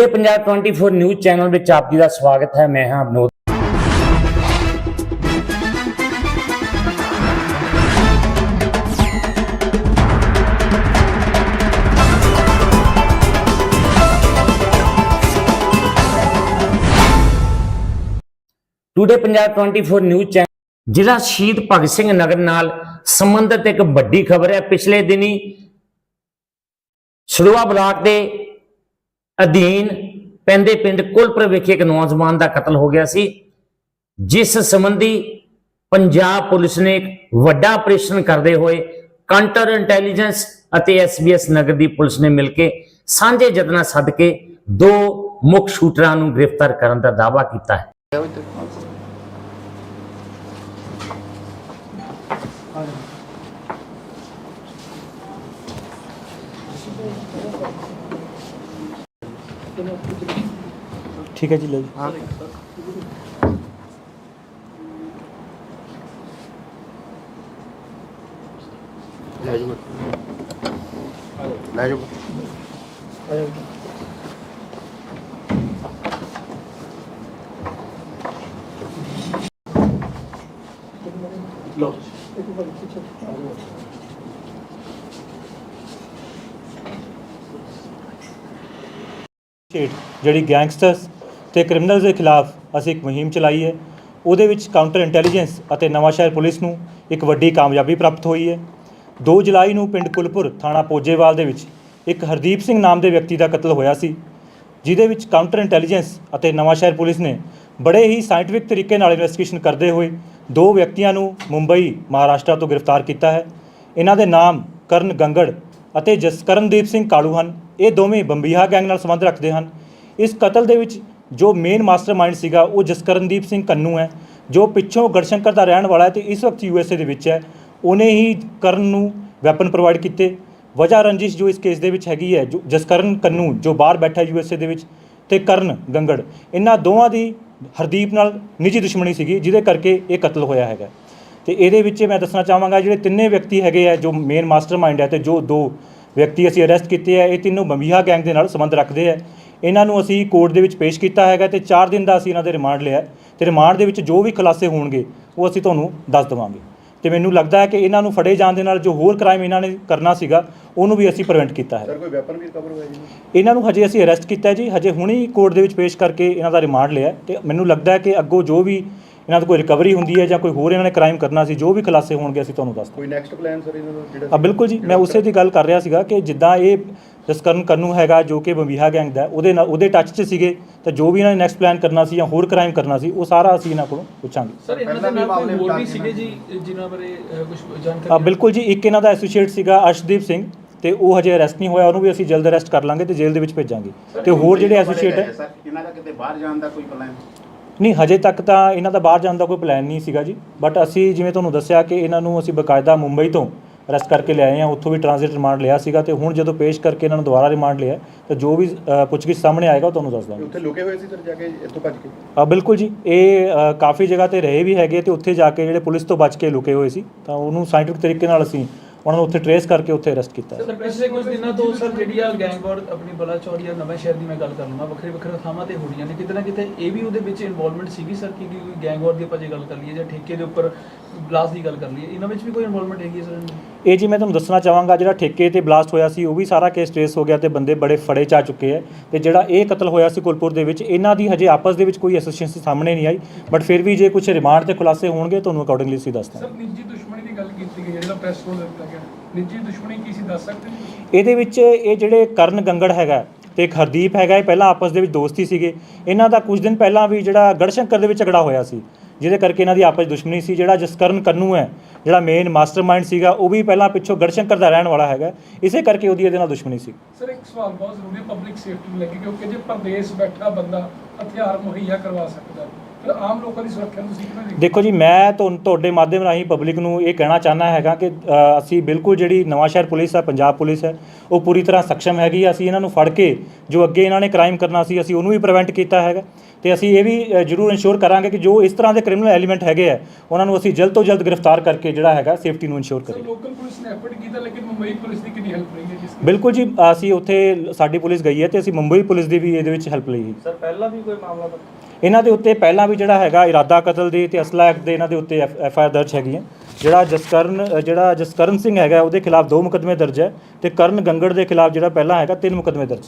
Today Punjab 24 news channel ਵਿੱਚ ਆਪ ਜੀ ਦਾ ਸਵਾਗਤ ਹੈ। ਮੈਂ ਹਾਂ Amnod today Punjab 24 news channel ਜ਼ਿਲ੍ਹਾ ਸ਼ਹੀਦ ਭਗਤ ਸਿੰਘ ਨਗਰ ਨਾਲ ਸੰਬੰਧਿਤ ਇੱਕ ਵੱਡੀ ਖਬਰ ਹੈ। ਪਿਛਲੇ ਦਿਨੀ ਸੜੂਆ ਬਲਾਕ ਦੇ ਅਧੀਨ ਪੈਂਦੇ ਪਿੰਡ ਕੁਲਪੁਰ ਵਿਖੇ ਇੱਕ ਨੌਜਵਾਨ ਦਾ ਕਤਲ ਹੋ ਗਿਆ ਸੀ, ਜਿਸ ਸੰਬੰਧੀ ਪੰਜਾਬ ਪੁਲਿਸ ਨੇ ਇੱਕ ਵੱਡਾ ਆਪਰੇਸ਼ਨ ਕਰਦੇ ਹੋਏ ਕਾਂਟਰ ਇੰਟੈਲੀਜੈਂਸ ਅਤੇ ਐਸਬੀਐਸ ਨਗਰ ਦੀ ਪੁਲਿਸ ਨੇ ਮਿਲ ਕੇ ਸਾਂਝੇ ਯਤਨਾਂ ਸੱਦ ਕੇ ਦੋ ਮੁੱਖ ਸ਼ੂਟਰਾਂ ਨੂੰ ਗ੍ਰਿਫਤਾਰ ਕਰਨ ਦਾ ਦਾਅਵਾ ਕੀਤਾ ਹੈ। ਠੀਕ ਹੈ ਜੀ ਲਓ ਜੀ। ਲੈ ਜਾਓ। ਲੈ ਜਾਓ ਸਟੇਟ ਜਿਹੜੀ ਗੈਂਗਸਟਰਸ ਤੇ ਕ੍ਰਿਮੀਨਲਸ ਦੇ ਖਿਲਾਫ ਅਸੀਂ ਇੱਕ ਮੁਹਿੰਮ ਚਲਾਈ ਹੈ। ਉਹਦੇ ਵਿੱਚ ਕਾਊਂਟਰ ਇੰਟੈਲੀਜੈਂਸ ਅਤੇ ਨਵਾਂਸ਼ਹਿਰ ਪੁਲਿਸ ਨੂੰ ਇੱਕ ਵੱਡੀ ਕਾਮਯਾਬੀ ਪ੍ਰਾਪਤ ਹੋਈ ਹੈ। 2 ਜੁਲਾਈ ਨੂੰ ਪਿੰਡ ਕੁਲਪੁਰ ਥਾਣਾ ਪੋਜੇਵਾਲ ਦੇ ਵਿੱਚ ਇੱਕ ਹਰਦੀਪ ਸਿੰਘ ਨਾਮ ਦੇ ਵਿਅਕਤੀ ਦਾ ਕਤਲ ਹੋਇਆ ਸੀ, ਜਿਹਦੇ ਵਿੱਚ ਕਾਊਂਟਰ ਇੰਟੈਲੀਜੈਂਸ ਅਤੇ ਨਵਾਂਸ਼ਹਿਰ ਪੁਲਿਸ ਨੇ ਬੜੇ ਹੀ ਸਾਇੰਟਿਫਿਕ ਤਰੀਕੇ ਨਾਲ ਇਨਵੈਸਟੀਗੇਸ਼ਨ ਕਰਦੇ ਹੋਏ ਦੋ ਵਿਅਕਤੀਆਂ ਨੂੰ ਮੁੰਬਈ, ਮਹਾਰਾਸ਼ਟਰ ਤੋਂ ਗ੍ਰਿਫਤਾਰ ਕੀਤਾ ਹੈ। ਇਹਨਾਂ ਦੇ ਨਾਮ ਕਰਨ ਗੰਗੜ ਅਤੇ ਜਸਕਰਨਦੀਪ ਸਿੰਘ ਕਾਲੂ ਹਨ। ਇਹ ਦੋਵੇਂ ਬੰਬੀਹਾ ਗੈਂਗ ਨਾਲ ਸੰਬੰਧ ਰੱਖਦੇ ਹਨ। ਇਸ ਕਤਲ ਦੇ ਵਿੱਚ ਜੋ ਮੇਨ ਮਾਸਟਰਮਾਈਂਡ ਸੀਗਾ, ਉਹ ਜਸਕਰਨਦੀਪ ਸਿੰਘ ਕੰਨੂ ਹੈ, ਜੋ ਪਿੱਛੋਂ ਗੜਸ਼ੰਕਰ ਦਾ ਰਹਿਣ ਵਾਲਾ ਹੈ ਤੇ ਇਸ ਵਕਤ ਯੂਐਸਏ ਦੇ ਵਿੱਚ ਹੈ। ਉਹਨੇ ਹੀ ਕਰਨ ਨੂੰ ਵੈਪਨ ਪ੍ਰੋਵਾਈਡ ਕੀਤੇ। ਵਜਾ ਰੰਜਿਸ਼ ਜੋ ਇਸ ਕੇਸ ਦੇ ਵਿੱਚ ਹੈਗੀ ਹੈ, ਜੋ ਜਸਕਰਨ ਕੰਨੂ, ਜੋ ਬਾਹਰ ਬੈਠਾ ਯੂਐਸਏ ਦੇ ਵਿੱਚ ਤੇ ਕਰਨ ਗੰਗੜ, ਇਹਨਾਂ ਦੋਵਾਂ ਦੀ ਹਰਦੀਪ ਨਾਲ ਨਿੱਜੀ ਦੁਸ਼ਮਣੀ ਸੀਗੀ, ਜਿਹਦੇ ਕਰਕੇ ਇਹ ਕਤਲ ਹੋਇਆ ਹੈਗਾ। ਤੇ ਇਹਦੇ ਵਿੱਚ ਮੈਂ ਦੱਸਣਾ ਚਾਹਾਂਗਾ, ਜਿਹੜੇ ਤਿੰਨੇ ਵਿਅਕਤੀ ਹੈਗੇ ਆ, ਜੋ ਮੇਨ ਮਾਸਟਰਮਾਈਂਡ ਹੈ ਤੇ ਜੋ ਦੋ ਵਿਅਕਤੀ ਅਸੀਂ ਅਰੈਸਟ ਕੀਤੇ ਆ, ਇਹ ਤਿੰਨੋਂ ਬੰਬੀਹਾ ਗੈਂਗ ਦੇ ਨਾਲ ਸੰਬੰਧ ਰੱਖਦੇ ਆ। ਇਹਨਾਂ ਨੂੰ ਅਸੀਂ ਕੋਰਟ ਦੇ ਵਿੱਚ ਪੇਸ਼ ਕੀਤਾ ਹੈਗਾ ਤੇ 4 ਦਿਨ ਦਾ ਅਸੀਂ ਇਹਨਾਂ ਦੇ ਰਿਮਾਂਡ ਲਿਆ ਤੇ ਰਿਮਾਂਡ ਦੇ ਵਿੱਚ ਜੋ ਵੀ ਖੁਲਾਸੇ ਹੋਣਗੇ ਉਹ ਅਸੀਂ ਤੁਹਾਨੂੰ ਦੱਸ ਦੇਵਾਂਗੇ। ਤੇ ਮੈਨੂੰ ਲੱਗਦਾ ਹੈ ਕਿ ਇਹਨਾਂ ਨੂੰ ਫੜੇ ਜਾਣ ਦੇ ਨਾਲ ਜੋ ਹੋਰ ਕ੍ਰਾਈਮ ਇਹਨਾਂ ਨੇ ਕਰਨਾ ਸੀਗਾ ਉਹਨੂੰ ਵੀ ਅਸੀਂ ਪ੍ਰੀਵੈਂਟ ਕੀਤਾ ਹੈ। ਸਰ ਕੋਈ ਵੈਪਨ ਵੀ ਕਵਰ ਹੋਇਆ ਜੀ? ਇਹਨਾਂ ਨੂੰ ਹਜੇ ਅਸੀਂ ਅਰੈਸਟ ਕੀਤਾ ਜੀ। ਹਜੇ ਹੁਣੀ ਕੋਰਟ ਦੇ ਵਿੱਚ ਪੇਸ਼ ਕਰਕੇ ਇਹਨਾਂ ਦਾ ਰਿਮਾਂਡ ਲਿਆ ਤੇ ਮੈਨੂੰ ਲੱਗਦਾ ਹੈ ਕਿ ਅੱਗੋਂ ਜੋ ਵੀ ਇਹਨਾਂ ਤੋਂ ਕੋਈ ਰਿਕਵਰੀ ਹੁੰਦੀ ਹੈ ਜਾਂ ਕੋਈ ਹੋਰ ਇਹਨਾਂ ਨੇ ਕ੍ਰਾਈਮ ਕਰਨਾ ਸੀ ਜੋ ਵੀ ਖੁਲਾਸੇ ਹੋਣਗੇ ਅਸੀਂ ਤੁਹਾਨੂੰ ਦੱਸ ਕੋਈ ਨੈਕਸਟ ਪਲਾਨ ਸਰ ਇਹਨਾਂ ਦਾ ਜਿਹੜਾ ਬਿਲਕੁਲ ਜੀ। ਮੈਂ ਉਸੇ ਦੀ ਗੱਲ ਕਰ ਰਿਹਾ ਸੀਗਾ ਕਿ ਜਿੱਦਾਂ ਇਹ ਜਸਕਰਨ ਕੰਨੂ ਹੈਗਾ ਜੋ ਕਿ ਬੰਬੀਹਾ ਗੈਂਗ ਦਾ ਹੈ, ਉਹਦੇ ਨਾਲ ਉਹਦੇ ਟੱਚ 'ਚ ਸੀਗੇ ਤਾਂ ਜੋ ਵੀ ਇਹਨਾਂ ਨੇ ਨੈਕਸਟ ਪਲਾਨ ਕਰਨਾ ਸੀ ਜਾਂ ਹੋਰ ਕ੍ਰਾਈਮ ਕਰਨਾ ਸੀ ਉਹ ਸਾਰਾ ਅਸੀਂ ਇਹਨਾਂ ਕੋਲੋਂ ਪੁੱਛਾਂਗੇ। ਸਰ ਇਹਨਾਂ ਦੇ ਨਾਲ ਕੋਈ ਹੋਰ ਵੀ ਸੀਗੇ ਜੀ ਜਿਨ੍ਹਾਂ ਬਾਰੇ ਕੁਝ ਆ ਜਾਣਕਾਰੀ ਬਿਲਕੁਲ ਜੀ ਇੱਕ ਇਹਨਾਂ ਦਾ ਐਸੋਸੀਏਟ ਸੀਗਾ ਅਰਸ਼ਦੀਪ ਸਿੰਘ ਤੇ ਉਹ ਹਜੇ ਅਰੈਸਟ ਨਹੀਂ ਹੋਇਆ ਉਹਨੂੰ ਵੀ ਅਸੀਂ ਜਲਦ ਅਰੈਸਟ ਕਰ ਲਾਂਗੇ ਤੇ ਜੇਲ੍ਹ ਦੇ ਵਿੱਚ ਭੇਜਾਂਗੇ। ਤੇ ਹੋਰ ਜਿਹੜੇ ਐਸੋਸੀਏਟ ਹੈ ਸਰ? ਇਹਨਾਂ ਦਾ ਕਿਤੇ ਬਾਹਰ ਜਾਣ ਦਾ ਕੋਈ ਪਲਾਨ ਨਹੀਂ ਹਜੇ ਤੱਕ ਤਾਂ ਇਹਨਾਂ ਦਾ ਬਾਹਰ ਜਾਣ ਦਾ ਕੋਈ ਪਲਾਨ ਨਹੀਂ ਸੀਗਾ ਜੀ। ਬਟ ਅਸੀਂ ਜਿਵੇਂ ਤੁਹਾਨੂੰ ਦੱਸਿਆ ਕਿ ਇਹਨਾਂ ਨੂੰ ਅਸੀਂ ਬਕਾਇਦਾ ਮੁੰਬਈ ਤੋਂ ਅਰੈਸਟ ਕਰਕੇ ਲਿਆਏ ਹਾਂ ਉੱਥੋਂ ਵੀ ਟ੍ਰਾਂਜ਼ਿਟ ਰਿਮਾਂਡ ਲਿਆ ਸੀਗਾ ਤੇ ਹੁਣ ਜਦੋਂ ਪੇਸ਼ ਕਰਕੇ ਇਹਨਾਂ ਨੂੰ ਦੁਬਾਰਾ ਰਿਮਾਂਡ ਲਿਆ ਤਾਂ ਜੋ ਵੀ ਪੁੱਛਗਿੱਛ ਸਾਹਮਣੇ ਆਏਗਾ ਉਹ ਤੁਹਾਨੂੰ ਦੱਸ ਦਾਂਗੇ। ਉੱਥੇ ਲੁਕੇ ਹੋਏ ਸੀ ਸਰ ਜਾ ਕੇ ਇੱਥੋਂ ਭੱਜ ਕੇ? ਆ ਬਿਲਕੁਲ ਜੀ ਇਹ ਕਾਫੀ ਜਗ੍ਹਾ ਤੇ ਰਹੇ ਵੀ ਹੈਗੇ ਤੇ ਉੱਥੇ ਜਾ ਕੇ ਜਿਹੜੇ ਪੁਲਿਸ ਤੋਂ ਬਚ ਕੇ ਲੁਕੇ ਹੋਏ ਸੀ ਤਾਂ ਉਹਨੂੰ ਸਾਇੰਟਿਫਿਕ ਤਰੀਕੇ ਨਾਲ ਅਸੀਂ ਉਹਨਾਂ ਨੂੰ ਉੱਥੇ ਟਰੇਸ ਕਰਕੇ ਉੱਥੇ ਅਰੈਸਟ ਕੀਤਾ ਸਰ ਪਿਛਲੇ ਕੁਝ ਦਿਨਾਂ ਤੋਂ ਸਰ ਜਿਹੜੀ ਆ ਗੈਂਗ ਵਾਰ ਆਪਣੀ ਬਲਾਚੌਰ ਜਾਂ ਨਵੇਂ ਸ਼ਹਿਰ ਦੀ ਮੈਂ ਗੱਲ ਕਰ ਲਵਾਂ ਵੱਖਰੇ ਵੱਖਰੇ ਥਾਵਾਂ ਤੇ ਹੋ ਰਹੀਆਂ ਨੇ ਕਿਤੇ ਨਾ ਕਿਤੇ ਇਹ ਵੀ ਉਹਦੇ ਵਿੱਚ ਇਨਵੋਲਵਮੈਂਟ ਸੀਗੀ ਸਰ ਕਿ ਕੋਈ ਗੈਂਗ ਵਾਰ ਦੀ ਆਪਾਂ ਜੇ ਗੱਲ ਕਰ ਲਈਏ ਜਾਂ ਠੇਕੇ ਦੇ ਉੱਪਰ ਬਲਾਸਟ ਦੀ ਗੱਲ ਕਰ ਲਈਏ ਇਹਨਾਂ ਵਿੱਚ ਵੀ ਕੋਈ ਇਨਵੋਲਵਮੈਂਟ ਹੈਗੀ ਸਰ? ਇਹ ਜੀ ਮੈਂ ਤੁਹਾਨੂੰ ਦੱਸਣਾ ਚਾਹਾਂਗਾ ਜਿਹੜਾ ਠੇਕੇ ਤੇ ਬਲਾਸਟ ਹੋਇਆ ਸੀ ਉਹ ਵੀ ਸਾਰਾ ਕੇਸ ਟ੍ਰੇਸ ਹੋ ਗਿਆ ਤੇ ਬੰਦੇ ਬੜੇ ਫੜੇ ਚਾ ਚੁੱਕੇ ਹੈ ਤੇ ਜਿਹੜਾ ਇਹ ਕਤਲ ਹੋਇਆ ਸੀ ਕੁਲਪੁਰ ਦੇ ਵਿੱਚ ਇਹਨਾਂ ਦੀ ਹਜੇ ਆਪਸ ਦੇ ਵਿੱਚ ਕੋਈ ਐਸੋਸੀਏਸ਼ਨ ਸਾਹਮਣੇ ਨਹੀਂ ਆਈ ਬਟ ਫਿਰ ਵੀ ਜੇ ਕੁਝ ਰਿਮਾਂਡ ਤੇ ਖੁਲਾਸੇ ਹੋਣਗੇ ਤੁਹਾਨੂੰ ਅਕੋਰਡਿੰਗਲੀ ਅਸੀਂ ਦੱਸ ਦਾਂਗੇ ਸਰ ਨਿੱਜੀ ਦੁਸ਼ਮਣੀ ਗੱਲ ਕੀਤੀ ਗਈ ਹੈ ਜਿਹੜਾ ਪ੍ਰੈਸ ਕੋਲ ਦਿੱਤਾ ਗਿਆ। ਨਿੱਜੀ ਦੁਸ਼ਮਣੀ ਕੀ ਸੀ ਦੱਸ ਸਕਦੇ ਹੋ ਇਹਦੇ ਵਿੱਚ ਇਹ ਜਿਹੜੇ ਕਰਨ ਗੰਗੜ ਹੈਗਾ ਤੇ ਇੱਕ ਹਰਦੀਪ ਹੈਗਾ ਇਹ ਪਹਿਲਾਂ ਆਪਸ ਦੇ ਵਿੱਚ ਦੋਸਤੀ ਸੀਗੇ। ਇਹਨਾਂ ਦਾ ਕੁਝ ਦਿਨ ਪਹਿਲਾਂ ਵੀ ਜਿਹੜਾ ਗੜਸ਼ੰਕਰ ਦੇ ਵਿੱਚ ਝਗੜਾ ਹੋਇਆ ਸੀ ਜਿਹਦੇ ਕਰਕੇ ਇਹਨਾਂ ਦੀ ਆਪਸ 'ਚ ਦੁਸ਼ਮਣੀ ਸੀ। ਜਿਹੜਾ ਜਸਕਰਨ ਕੰਨੂ ਹੈ ਜਿਹੜਾ ਮੇਨ ਮਾਸਟਰਮਾਈਂਡ ਸੀਗਾ ਉਹ ਵੀ ਪਹਿਲਾਂ ਪਿੱਛੋਂ ਗੜਸ਼ੰਕਰ ਦਾ ਰਹਿਣ ਵਾਲਾ ਹੈਗਾ। ਇਸੇ ਕਰਕੇ ਉਹਦੀ ਇਹਦੇ ਨਾਲ ਦੁਸ਼ਮਣੀ ਸੀ। ਸਰ ਇੱਕ ਸਵਾਲ ਬਹੁਤ ਜ਼ਰੂਰੀ ਹੈ ਪਬਲਿਕ ਸੇਫਟੀ ਨੂੰ ਲੈ ਕੇ ਕਿਉਂਕਿ ਜੇ ਪਰਦੇਸ ਬੈਠਾ ਬੰਦਾ ਹਥਿਆਰ ਮੁਹੱਈਆ ਕਰਵਾ ਸਕਦਾ। ਫਿਰ ਆਮ ਲੋਕਾਂ ਦੀ ਸੁਰੱਖਿਆ ਨੂੰ ਤੁਸੀਂ ਕਿਵੇਂ ਦੇਖਦੇ ਦੇਖੋ ਜੀ ਮੈਂ ਤੁਹਾਨੂੰ ਤੁਹਾਡੇ ਮਾਧਿਅਮ ਰਾਹੀਂ ਪਬਲਿਕ ਨੂੰ ਇਹ ਕਹਿਣਾ ਚਾਹੁੰਦਾ ਹੈਗਾ ਕਿ ਅ, ਅਸੀਂ ਬਿਲਕੁਲ ਜਿਹੜੀ ਨਵਾਂ ਸ਼ਹਿਰ ਪੁਲਿਸ ਹੈ ਪੰਜਾਬ ਪੁਲਿਸ ਹੈ ਉਹ ਪੂਰੀ ਤਰ੍ਹਾਂ ਸક્ષਮ ਹੈਗੀ। ਅਸੀਂ ਇਹਨਾਂ ਨੂੰ ਫੜ ਕੇ ਜੋ ਅੱਗੇ ਇਹਨਾਂ ਨੇ ਕ੍ਰਾਈਮ ਕਰਨਾ ਸੀ ਅਸੀਂ ਉਹਨੂੰ ਵੀ ਪ੍ਰੀਵੈਂਟ ਕੀਤਾ ਹੈਗਾ। ਤੇ ਅਸੀਂ ਇਹ ਵੀ ਅ, ਜ਼ਰੂਰ ਇਨਸ਼ੋਰ ਕਰਾਂਗੇ ਕਿ ਜੋ ਇਸ ਤਰ੍ਹਾਂ ਦੇ ਕ੍ਰਿਮੀਨਲ ਐਲੀਮੈਂਟ ਹੈਗੇ ਆ ਉਹਨਾਂ ਨੂੰ ਅਸੀਂ ਜਲਦ ਤੋਂ ਜਲਦ ਗ੍ਰਿਫਤਾਰ ਕਰਕੇ ਜਿਹੜਾ ਹੈਗਾ ਸੇਫਟੀ ਨੂੰ ਇਨਸ਼ੋਰ ਸਰ ਕਰੀਏ। ਲੋਕਲ ਪੁਲਿਸ ਨੇ ਐਫਰਟ ਕੀਤਾ ਲੇਕਿਨ ਮੁੰਬਈ ਪੁਲਿਸ ਦੀ ਕਿੰਨੀ ਹੈਲਪ ਰਹੀ ਹੈ ਜਿਸ ਬਿਲਕੁਲ ਜੀ ਅਸੀਂ ਉੱਥੇ ਸਾਡੀ ਪੁਲਿਸ ਗਈ ਹੈ ਤੇ ਅਸੀਂ ਮੁੰਬਈ ਪੁਲਿਸ ਦੀ ਵੀ ਇਹਦੇ ਵਿੱਚ ਹੈਲਪ ਲਈ ਹੈ। ਸਰ ਪਹਿਲਾਂ ਵੀ ਕੋਈ ਮਾਮਲਾ ਇਹਨਾਂ ਦੇ ਉੱਤੇ ਪਹਿਲਾਂ ਵੀ ਜਿਹੜਾ ਹੈਗਾ ਇਰਾਦਾ ਕਤਲ ਦੀ ਤੇ ਅਸਲਾ ਐਕਟ ਦੇ ਇਹਨਾਂ ਦੇ ਉੱਤੇ ਐਫ ਆਈ ਆਰ ਦਰਜ ਹੈਗੀ ਹੈ। ਜਿਹੜਾ ਜਸਕਰਨ ਜਿਹੜਾ ਜਸਕਰਨ ਸਿੰਘ ਹੈਗਾ, ਉਹਦੇ ਖਿਲਾਫ ਦੋ ਮੁਕੱਦਮੇ ਦਰਜ ਹੈ ਤੇ ਕਰਨ ਗੰਗੜ ਦੇ ਖਿਲਾਫ ਜਿਹੜਾ ਪਹਿਲਾਂ ਹੈਗਾ ਤਿੰਨ ਮੁਕੱਦਮੇ ਦਰਜ।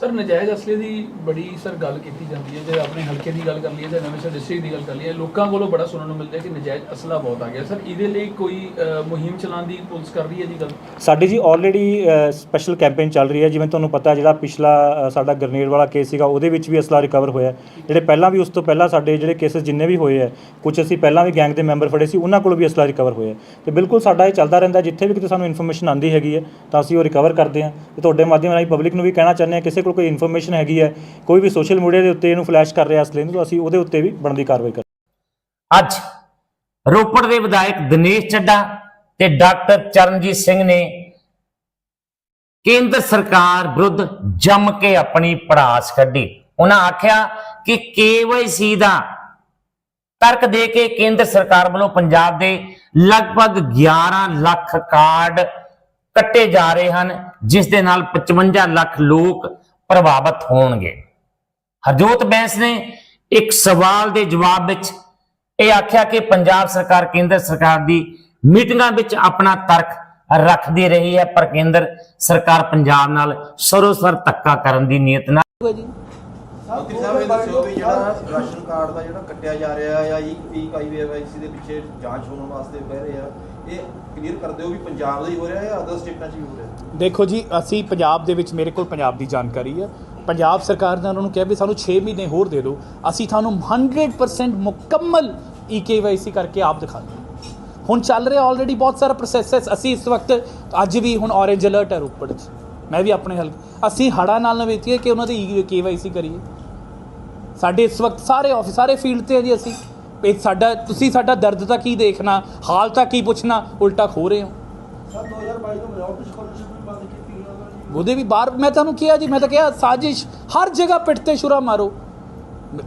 ਸਰ ਨਜਾਇਜ਼ ਅਸਲੇ ਦੀ ਬੜੀ ਸਰ ਗੱਲ ਕੀਤੀ ਜਾਂਦੀ ਹੈ ਜੇ ਆਪਣੇ ਹਲਕੇ ਦੀ ਗੱਲ ਕਰ ਲਈਏ ਜਾਂ ਨਵੇਂ ਸ਼ਹਿਰ ਡਿਸਟ੍ਰਿਕਟ ਦੀ ਗੱਲ ਕਰ ਲਈਏ ਲੋਕਾਂ ਕੋਲੋਂ ਬੜਾ ਸੁਣਨ ਨੂੰ ਮਿਲਦਾ ਹੈ ਕਿ ਨਜਾਇਜ਼ ਅਸਲਾ ਬਹੁਤ ਆ ਗਿਆ। ਸਰ ਇਹਦੇ ਲਈ ਕੋਈ ਅ, ਮੁਹਿੰਮ ਚਲਾਉਣ ਦੀ ਪੁਲਿਸ ਕਰ ਰਹੀ ਹੈ ਜੀ ਗੱਲ? ਸਾਡੀ ਜੀ ਆਲਰੇਡੀ ਸਪੈਸ਼ਲ ਕੈਂਪੇਨ ਚੱਲ ਰਹੀ ਹੈ। ਜਿਵੇਂ ਤੁਹਾਨੂੰ ਪਤਾ ਜਿਹੜਾ ਪਿਛਲਾ ਅ, ਸਾਡਾ ਗ੍ਰਨੇਡ ਵਾਲਾ ਕੇਸ ਸੀਗਾ ਉਹਦੇ ਵਿੱਚ ਵੀ ਅਸਲਾ ਰਿਕਵਰ ਹੋਇਆ ਜਿਹੜੇ ਪਹਿਲਾਂ ਵੀ ਉਸ ਤੋਂ ਪਹਿਲਾਂ ਸਾਡੇ ਜਿਹੜੇ ਕੇਸਸ ਜਿੰਨੇ ਵੀ ਹੋਏ ਹੈ ਕੁਝ ਅਸੀਂ ਪਹਿਲਾਂ ਵੀ ਗੈਂਗ ਦੇ ਮੈਂਬਰ ਫੜੇ ਸੀ ਉਹਨਾਂ ਕੋਲ ਵੀ ਅਸਲਾ ਰਿਕਵਰ ਹੋਇਆ ਤੇ ਬਿਲਕੁਲ ਸਾਡਾ ਇਹ ਚੱਲਦਾ ਰਹਿੰਦਾ ਜਿੱਥੇ ਵੀ ਕਿਤੇ ਸਾਨੂੰ ਇਨਫੋਰਮੇਸ਼ਨ ਆਉਂਦੀ ਹੈਗੀ ਹੈ ਤਾਂ ਅਸੀਂ ਉਹ ਰਿਕਵਰ ਕਰਦੇ ਹਾਂ। ਤੇ ਤੁਹਾਡੇ ਮਾਧਿਅਮ ਰਾਹੀਂ ਪਬਲਿਕ ਨੂੰ ਵੀ ਕਹਿਣਾ ਚਾਹੁੰਦੇ ਹਾਂ ਕਿਸੇ ਕੋਲ ਕੋਈ ਇਨਫੋਰਮੇਸ਼ਨ ਹੈਗੀ ਹੈ, ਕੋਈ ਵੀ ਸੋਸ਼ਲ ਮੀਡੀਆ ਦੇ ਉੱਤੇ ਇਹਨੂੰ ਫਲੈਸ਼ ਕਰ ਰਿਹਾ ਅਸਲੇ ਨੂੰ ਤਾਂ ਅਸੀਂ ਉਹਦੇ ਉੱਤੇ ਵੀ ਬਣਦੀ ਕਾਰਵਾਈ ਕਰ ਅੱਜ ਰੋਪੜ ਦੇ ਵਿਧਾਇਕ ਦਿਨੇਸ਼ ਚੱਡਾ ਤੇ ਡਾਕਟਰ ਚਰਨਜੀਤ ਸਿੰਘ ਨੇ ਕੇਂਦਰ ਸਰਕਾਰ ਵਿਰੁੱਧ ਜੰਮ ਕੇ ਆਪਣੀ ਪੜਾਸ ਕੱਢੀ। ਉਹਨਾਂ ਆਖਿਆ ਕਿ ਕੇਵਾਈਸੀ ਦਾ ਤਰਕ ਦੇ ਕੇ ਕੇਂਦਰ ਸਰਕਾਰ ਵੱਲੋਂ ਪੰਜਾਬ ਦੇ ਲਗਭਗ 11 ਲੱਖ ਕਾਰਡ ਕੱਟੇ ਜਾ ਰਹੇ ਹਨ, ਜਿਸ ਦੇ ਨਾਲ 55 ਲੱਖ ਲੋਕ ਪ੍ਰਭਾਵਿਤ ਹੋਣਗੇ। ਹਰਜੋਤ ਬੈਂਸ ਨੇ ਇੱਕ ਸਵਾਲ ਦੇ ਜਵਾਬ ਵਿੱਚ ਇਹ ਆਖਿਆ ਕਿ ਪੰਜਾਬ ਸਰਕਾਰ ਕੇਂਦਰ ਸਰਕਾਰ ਦੀ ਮੀਟਿੰਗਾਂ ਵਿੱਚ ਆਪਣਾ ਤਰਕ ਰੱਖਦੀ ਰਹੀ ਹੈ, ਪਰ ਕੇਂਦਰ ਸਰਕਾਰ ਪੰਜਾਬ ਨਾਲ ਸਰੋਸਰ ਧੱਕਾ ਕਰਨ ਦੀ ਨੀਅਤ ਨਾਲ ਮੰਤਰੀ ਸਾਹਿਬ, ਇਹ ਦੱਸਿਓ ਵੀ ਜਿਹੜਾ ਰਾਸ਼ਨ ਕਾਰਡ ਦਾ ਜਿਹੜਾ ਕੱਟਿਆ ਜਾ ਰਿਹਾ ਆ ਜਾਂ ਪੀ ਕਾਈਵੀਆਈਸੀ ਦੇ ਪਿੱਛੇ ਜਾਂਚ ਹੋਣ ਵਾਸਤੇ ਕਹਿ ਰਹੇ ਆ। ਇਹ ਕਲੀਅਰ ਕਰ ਦਿਓ ਵੀ ਪੰਜਾਬ ਦਾ ਹੀ ਹੋ ਰਿਹਾ ਜਾਂ ਅਦਰ ਸਟੇਟਾਂ 'ਚ ਵੀ ਹੋ ਰਿਹਾ? ਦੇਖੋ ਜੀ, ਅਸੀਂ ਪੰਜਾਬ ਦੇ ਵਿੱਚ ਮੇਰੇ ਕੋਲ ਪੰਜਾਬ ਦੀ ਜਾਣਕਾਰੀ ਹੈ। ਪੰਜਾਬ ਸਰਕਾਰ ਨੇ ਉਹਨਾਂ ਨੂੰ ਕਿਹਾ ਵੀ ਸਾਨੂੰ 6 ਮਹੀਨੇ ਹੋਰ ਦੇ ਦਿਓ। ਅਸੀਂ ਤੁਹਾਨੂੰ 100% ਮੁਕੰਮਲ ਈਕੇਵਾਈਸੀ ਕਰਕੇ ਆਪ ਦਿਖਾ ਦਿਓ ਹੁਣ ਚੱਲ ਰਿਹਾ ਆਲਰੇਡੀ ਬਹੁਤ ਸਾਰਾ ਪ੍ਰੋਸੈਸ ਅਸੀਂ ਇਸ ਵਕਤ ਅੱਜ ਵੀ ਹੁਣ ਔਰੇਂਜ ਅਲਰਟ ਹੈ ਰੋਪੜ 'ਚ। ਮੈਂ ਵੀ ਆਪਣੇ ਹਲਕੇ ਅਸੀਂ ਹੜਾ ਨਾਲ ਨਵੇਤੀਏ ਕਿ ਉਹਨਾਂ ਦੀ ਕੇਵਾਈਸੀ ਕਰੀਏ। ਸਾਡੇ ਇਸ ਵਕਤ ਸਾਰੇ ਆਫਿਸ ਸਾਰੇ ਫੀਲਡ ਤੇ ਹੈ ਜੀ ਅਸੀਂ। ਇਹ ਸਾਡਾ ਤੁਸੀਂ ਸਾਡਾ ਦਰਦ ਤਾਂ ਕੀ ਦੇਖਣਾ? ਹਾਲ ਤਾਂ ਕੀ ਪੁੱਛਣਾ? ਉਲਟਾ ਖੋ ਰਹੇ ਹੋ। ਸਰ 2022 ਤੋਂ ਮਿਲਾਵਟ ਸਕਾਲਰਸ਼ਿਪ ਵੀ ਬੰਦ ਕੀਤੀ ਹੋਈ ਹੈ ਉਹਦੇ ਵੀ ਬਾਹਰ ਮੈਂ ਤੁਹਾਨੂੰ ਕਿਹਾ ਜੀ ਮੈਂ ਤਾਂ ਕਿਹਾ ਸਾਜ਼ਿਸ਼ ਹਰ ਜਗ੍ਹਾ ਪਿੱਟ ਤੇ ਛੁਰਾ ਮਾਰੋ।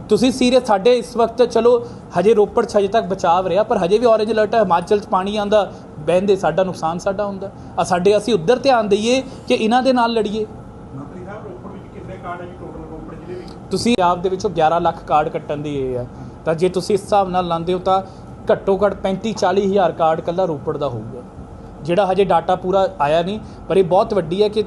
ਤੁਸੀਂ ਸੀਰੀਅਸ ਸਾਡੇ ਇਸ ਵਕਤ ਚਲੋ ਹਜੇ ਰੋਪੜ ਹਜੇ ਤੱਕ ਬਚਾਵ ਰਿਹਾ ਪਰ ਹਜੇ ਵੀ ਔਰੇਂਜ ਅਲਰਟ ਹੈ ਹਿਮਾਚਲ 'ਚ ਪਾਣੀ ਆਂਦਾ ਬਹਿੰਦੇ ਸਾਡਾ ਨੁਕਸਾਨ ਸਾਡਾ ਹੁੰਦਾ। ਆ ਸਾਡੇ ਅਸੀਂ ਉੱਧਰ ਧਿਆਨ ਦਈਏ ਕਿ ਇਹਨਾਂ ਦੇ ਨਾਲ ਲੜੀਏ। ਮੰਤਰੀ ਸਾਹਿਬ ਰੋਪੜ ਵਿੱਚ ਕਿੰਨੇ ਕਾਰਡ ਹੈ ਜੀ ਟੋਟਲ ਰੋਪੜ ਜ਼ਿਲ੍ਹੇ ਵਿੱਚ? ਤੁਸੀਂ ਆਪ ਦੇ ਵਿੱਚੋਂ 11 ਲੱਖ ਕਾਰਡ ਕੱਟਣ ਦੀ ਇਹ ਆ ਤਾਂ ਜੇ ਤੁਸੀਂ ਇਸ ਹਿਸਾਬ ਨਾਲ ਲਾਉਂਦੇ ਹੋ ਤਾਂ ਘੱਟੋ ਘੱਟ 35 40 ਹਜ਼ਾਰ ਕਾਰਡ ਕੱਲਾ ਰੋਪੜ ਦਾ ਹੋਊਗਾ। ਜਿਹੜਾ ਹਜੇ ਡਾਟਾ ਪੂਰਾ ਆਇਆ ਨਹੀਂ, ਪਰ ਇਹ ਬਹੁਤ ਵੱਡੀ ਹੈ ਕਿ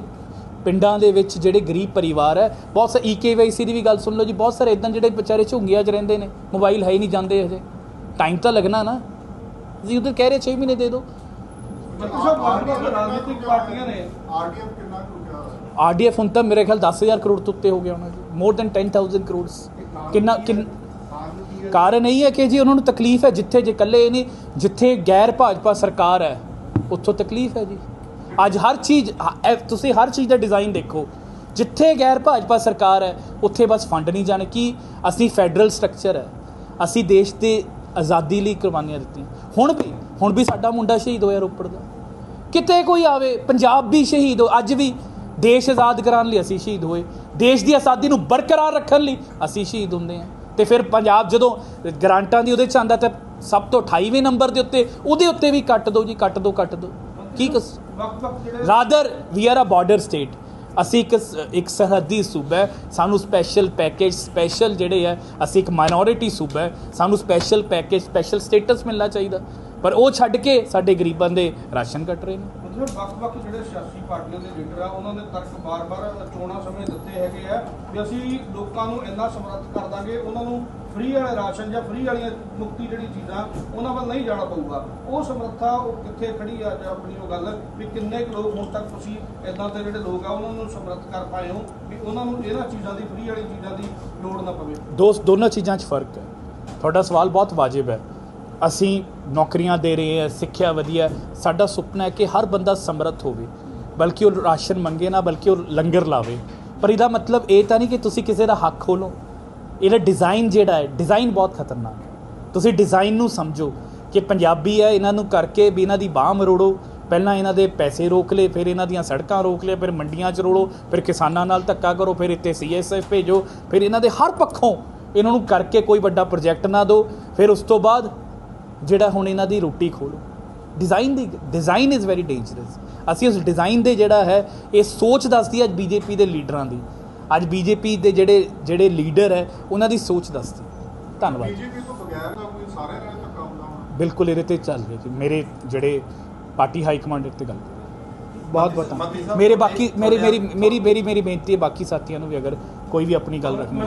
ਪਿੰਡਾਂ ਦੇ ਵਿੱਚ ਜਿਹੜੇ ਗਰੀਬ ਪਰਿਵਾਰ ਹੈ, ਬਹੁਤ ਸਾਰੇ ਈਕੇਵਾਈਸੀ ਦੀ ਵੀ ਗੱਲ ਸੁਣ ਲਓ ਜੀ, ਬਹੁਤ ਸਾਰੇ ਇਦਾਂ ਜਿਹੜੇ ਵਿਚਾਰੇ ਝੁੰਗੀਆਂ 'ਚ ਰਹਿੰਦੇ ਨੇ, ਮੋਬਾਈਲ ਹੈ ਹੀ ਨਹੀਂ ਜਾਂਦੇ ਹਜੇ। ਟਾਈਮ ਤਾਂ ਲੱਗਣਾ ਨਾ। ਜੀ ਉਧਰ ਕਹਿ ਰਹੇ 6 ਮਹੀਨੇ ਦੇ ਦਿਓ। ਮੰਤਰੀ ਸਾਹਿਬ ਵੱਖ-ਵੱਖ ਆਰਡੀਐਫ ਹੁਣ ਤਾਂ ਮੇਰੇ ਖਿਆਲ 10000 ਕਰੋੜ ਤੋਂ ਉੱਤੇ ਹੋ ਗਿਆ ਹੋਣਾ ਜੀ। ਮੋਰ ਦੈਨ 10000 ਕਰੋੜਸ ਕਿੰਨਾ ਕਿੰਨ ਕਾਰਨ ਇਹ ਹੈ ਕਿ ਜੀ ਉਹਨਾਂ ਨੂੰ ਤਕਲੀਫ ਹੈ ਜਿੱਥੇ ਜੇ ਇਕੱਲੇ ਨਹੀਂ ਜਿੱਥੇ ਗੈਰ ਭਾਜਪਾ ਸਰਕਾਰ ਹੈ, ਉੱਥੋਂ ਤਕਲੀਫ ਹੈ ਜੀ। ਅੱਜ ਹਰ ਚੀਜ਼ ਤੁਸੀਂ ਹਰ ਚੀਜ਼ ਦਾ ਡਿਜ਼ਾਈਨ ਦੇਖੋ, ਜਿੱਥੇ ਗੈਰ ਭਾਜਪਾ ਸਰਕਾਰ ਹੈ, ਉੱਥੇ ਬਸ ਫੰਡ ਨਹੀਂ ਜਾਣ। ਕਿ ਅਸੀਂ ਫੈਡਰਲ ਸਟਰਕਚਰ ਹੈ, ਅਸੀਂ ਦੇਸ਼ ਦੇ ਆਜ਼ਾਦੀ ਲਈ ਕੁਰਬਾਨੀਆਂ ਦਿੱਤੀਆਂ। ਹੁਣ ਵੀ ਹੁਣ ਵੀ ਸਾਡਾ ਮੁੰਡਾ ਸ਼ਹੀਦ ਹੋਇਆ ਰੋਪੜ ਦਾ। ਕਿਤੇ ਕੋਈ ਆਵੇ, ਪੰਜਾਬ ਵੀ ਸ਼ਹੀਦ ਹੋ, ਅੱਜ ਵੀ ਦੇਸ਼ ਆਜ਼ਾਦ ਕਰਾਉਣ ਲਈ ਅਸੀਂ ਸ਼ਹੀਦ ਹੋਏ। ਦੇਸ਼ ਦੀ ਆਜ਼ਾਦੀ ਨੂੰ ਬਰਕਰਾਰ ਰੱਖਣ ਲਈ ਅਸੀਂ ਸ਼ਹੀਦ ਹੁੰਦੇ ਹਾਂ। ਤੇ ਫਿਰ ਪੰਜਾਬ ਜਦੋਂ ਗ੍ਰਾਂਟਾਂ ਦੀ ਉਹਦੇ ਚ ਆਂਦਾ ਤਾਂ ਸਭ ਤੋਂ 28ਵੇਂ ਨੰਬਰ ਦੇ ਉੱਤੇ ਉਹਦੇ ਉੱਤੇ ਵੀ ਕੱਟ ਦਿਓ ਜੀ ਕੱਟ ਦਿਓ ਕੱਟ ਦਿਓ ਕੀ cause rather we are a border state ਅਸੀਂ ਇੱਕ ਇੱਕ ਸਰਹੱਦੀ ਸੂਬਾ ਹੈ ਸਾਨੂੰ ਸਪੈਸ਼ਲ ਪੈਕੇਜ ਸਪੈਸ਼ਲ ਜਿਹੜੇ ਹੈ ਅਸੀਂ ਇੱਕ ਮਾਈਨੋਰਿਟੀ ਸੂਬਾ ਹੈ ਸਾਨੂੰ ਸਪੈਸ਼ਲ ਪੈਕੇਜ ਸਪੈਸ਼ਲ ਸਟੇਟਸ ਮਿਲਣਾ ਚਾਹੀਦਾ। ਪਰ ਉਹ ਛੱਡ ਕੇ ਸਾਡੇ ਗਰੀਬਾਂ ਦੇ ਰਾਸ਼ਨ ਕੱਟ ਰਹੇ ਨੇ। ਮਤਲਬ ਵੱਖ-ਵੱਖ ਜਿਹੜੇ ਸਿਆਸੀ ਪਾਰਟੀਆਂ ਦੇ ਲੀਡਰ ਆ ਉਹਨਾਂ ਨੇ ਤਰਕ ਬਾਰ-ਬਾਰ ਚੋਣਾਂ ਸਮੇਂ ਦਿੱਤੇ ਹੈਗੇ ਆ ਵੀ ਅਸੀਂ ਲੋਕਾਂ ਨੂੰ ਇੰਨਾ ਸਮਰੱਥ ਕਰ ਦਾਂਗੇ ਉਹਨਾਂ ਨੂੰ ਫ੍ਰੀ ਵਾਲੇ ਰਾਸ਼ਨ ਜਾਂ ਫ੍ਰੀ ਵਾਲੀਆਂ ਮੁਕਤੀ ਜਿਹੜੀ ਚੀਜ਼ਾਂ ਉਹਨਾਂ ਵੱਲ ਨਹੀਂ ਜਾਣਾ ਪਊਗਾ। ਉਹ ਸਮਰੱਥਾ ਉਹ ਕਿੱਥੇ ਖੜੀ ਆ ਜਾਂ ਆਪਣੀ ਉਹ ਗੱਲ ਵੀ ਕਿੰਨੇ ਕੁ ਲੋਕ ਹੁਣ ਤੱਕ ਤੁਸੀਂ ਇਦਾਂ ਦੇ ਜਿਹੜੇ ਲੋਕ ਆ ਉਹਨਾਂ ਨੂੰ ਸਮਰੱਥ ਕਰ ਪਾਏ ਹੋ ਵੀ ਉਹਨਾਂ ਨੂੰ ਇਹਨਾਂ ਚੀਜ਼ਾਂ ਦੀ ਫ੍ਰੀ ਵਾਲੀ ਚੀਜ਼ਾਂ ਦੀ ਲੋੜ ਨਾ ਪਵੇ। ਦੋ ਦੋਨੋਂ ਚੀਜ਼ਾਂ 'ਚ ਫ਼ਰਕ ਹੈ। ਤੁਹਾਡਾ ਸਵਾਲ ਬਹੁਤ ਵਾਜਿਬ ਹੈ। ਅਸੀਂ ਨੌਕਰੀਆਂ ਦੇ ਰਹੇ ਹਾਂ, ਸਿੱਖਿਆ ਵਧੀਆ ਸਾਡਾ ਸੁਪਨਾ ਹੈ ਕਿ ਹਰ ਬੰਦਾ ਸਮਰੱਥ ਹੋਵੇ। ਬਲਕਿ ਉਹ ਰਾਸ਼ਨ ਮੰਗੇ ਨਾ, ਬਲਕਿ ਉਹ ਲੰਗਰ ਲਾਵੇ। ਪਰ ਇਹਦਾ ਮਤਲਬ ਇਹ ਤਾਂ ਨਹੀਂ ਕਿ ਤੁਸੀਂ ਕਿਸੇ ਦਾ ਹੱਕ ਖੋਲੋ। ਇਹਦਾ ਡਿਜ਼ਾਈਨ ਜਿਹੜਾ ਹੈ ਡਿਜ਼ਾਈਨ ਬਹੁਤ ਖਤਰਨਾਕ ਹੈ। ਤੁਸੀਂ ਡਿਜ਼ਾਈਨ ਨੂੰ ਸਮਝੋ ਕਿ ਪੰਜਾਬੀ ਹੈ, ਇਹਨਾਂ ਨੂੰ ਕਰਕੇ ਵੀ ਇਹਨਾਂ ਦੀ ਬਾਹ ਮਰੋੜੋ। ਪਹਿਲਾਂ ਇਹਨਾਂ ਦੇ ਪੈਸੇ ਰੋਕ ਲਏ, ਫਿਰ ਇਹਨਾਂ ਦੀਆਂ ਸੜਕਾਂ ਰੋਕ ਲਏ ਫਿਰ ਮੰਡੀਆਂ 'ਚ ਰੋਲੋ, ਫਿਰ ਕਿਸਾਨਾਂ ਨਾਲ ਧੱਕਾ ਕਰੋ, ਫਿਰ ਇੱਥੇ ਸੀਐਸਐਫ ਭੇਜੋ, ਫਿਰ ਇਹਨਾਂ ਦੇ ਹਰ ਪੱਖੋਂ ਇਹਨਾਂ ਨੂੰ ਕਰਕੇ ਕੋਈ ਵੱਡਾ ਪ੍ਰੋਜੈਕਟ ਨਾ ਦਿਓ। ਫਿਰ ਉਸ ਤੋਂ ਬਾਅਦ ਜਿਹੜਾ ਹੁਣ ਇਹਨਾਂ ਦੀ ਰੋਟੀ ਖੋਲੋ। ਡਿਜ਼ਾਈਨ ਦੀ ਡਿਜ਼ਾਈਨ ਇਜ਼ ਵੈਰੀ ਡੇਂਜਰਸ ਅਸੀਂ ਉਸ ਡਿਜ਼ਾਈਨ ਦੇ ਜਿਹੜਾ ਹੈ ਇਹ ਸੋਚ ਦੱਸਦੀ ਹੈ ਅੱਜ ਬੀਜੇਪੀ ਦੇ ਲੀਡਰਾਂ ਦੀ। ਅੱਜ ਬੀਜੇਪੀ ਦੇ ਜਿਹੜੇ ਜਿਹੜੇ ਲੀਡਰ ਹੈ ਉਹਨਾਂ ਦੀ ਸੋਚ ਦੱਸਦੀ। ਧੰਨਵਾਦ। ਬੀਜੇਪੀ ਤੋਂ ਬਗੈਰ ਦਾ ਕੋਈ ਸਾਰੇ ਨਾਲ ਧੱਕਾ ਹੁੰਦਾ ਹੋਣਾ। ਬਿਲਕੁਲ ਇਹਦੇ ਤੇ ਚੱਲ ਰਿਹਾ ਜੀ। ਮੇਰੇ ਜਿਹੜੇ ਪਾਰਟੀ ਹਾਈ ਕਮਾਂਡ ਤੇ ਗੱਲ ਬਹੁਤ ਬਹੁਤ ਮੇਰੇ ਬਾਕੀ ਮੇਰੀ ਮੇਰੀ ਮੇਰੀ ਮੇਰੀ ਮੇਰੀ ਬੇਨਤੀ ਹੈ ਬਾਕੀ ਸਾਥੀਆਂ ਨੂੰ ਵੀ ਅਗਰ ਕੋਈ ਵੀ ਆਪਣੀ ਗੱਲ ਰੱਖਣੀ ਹੈ।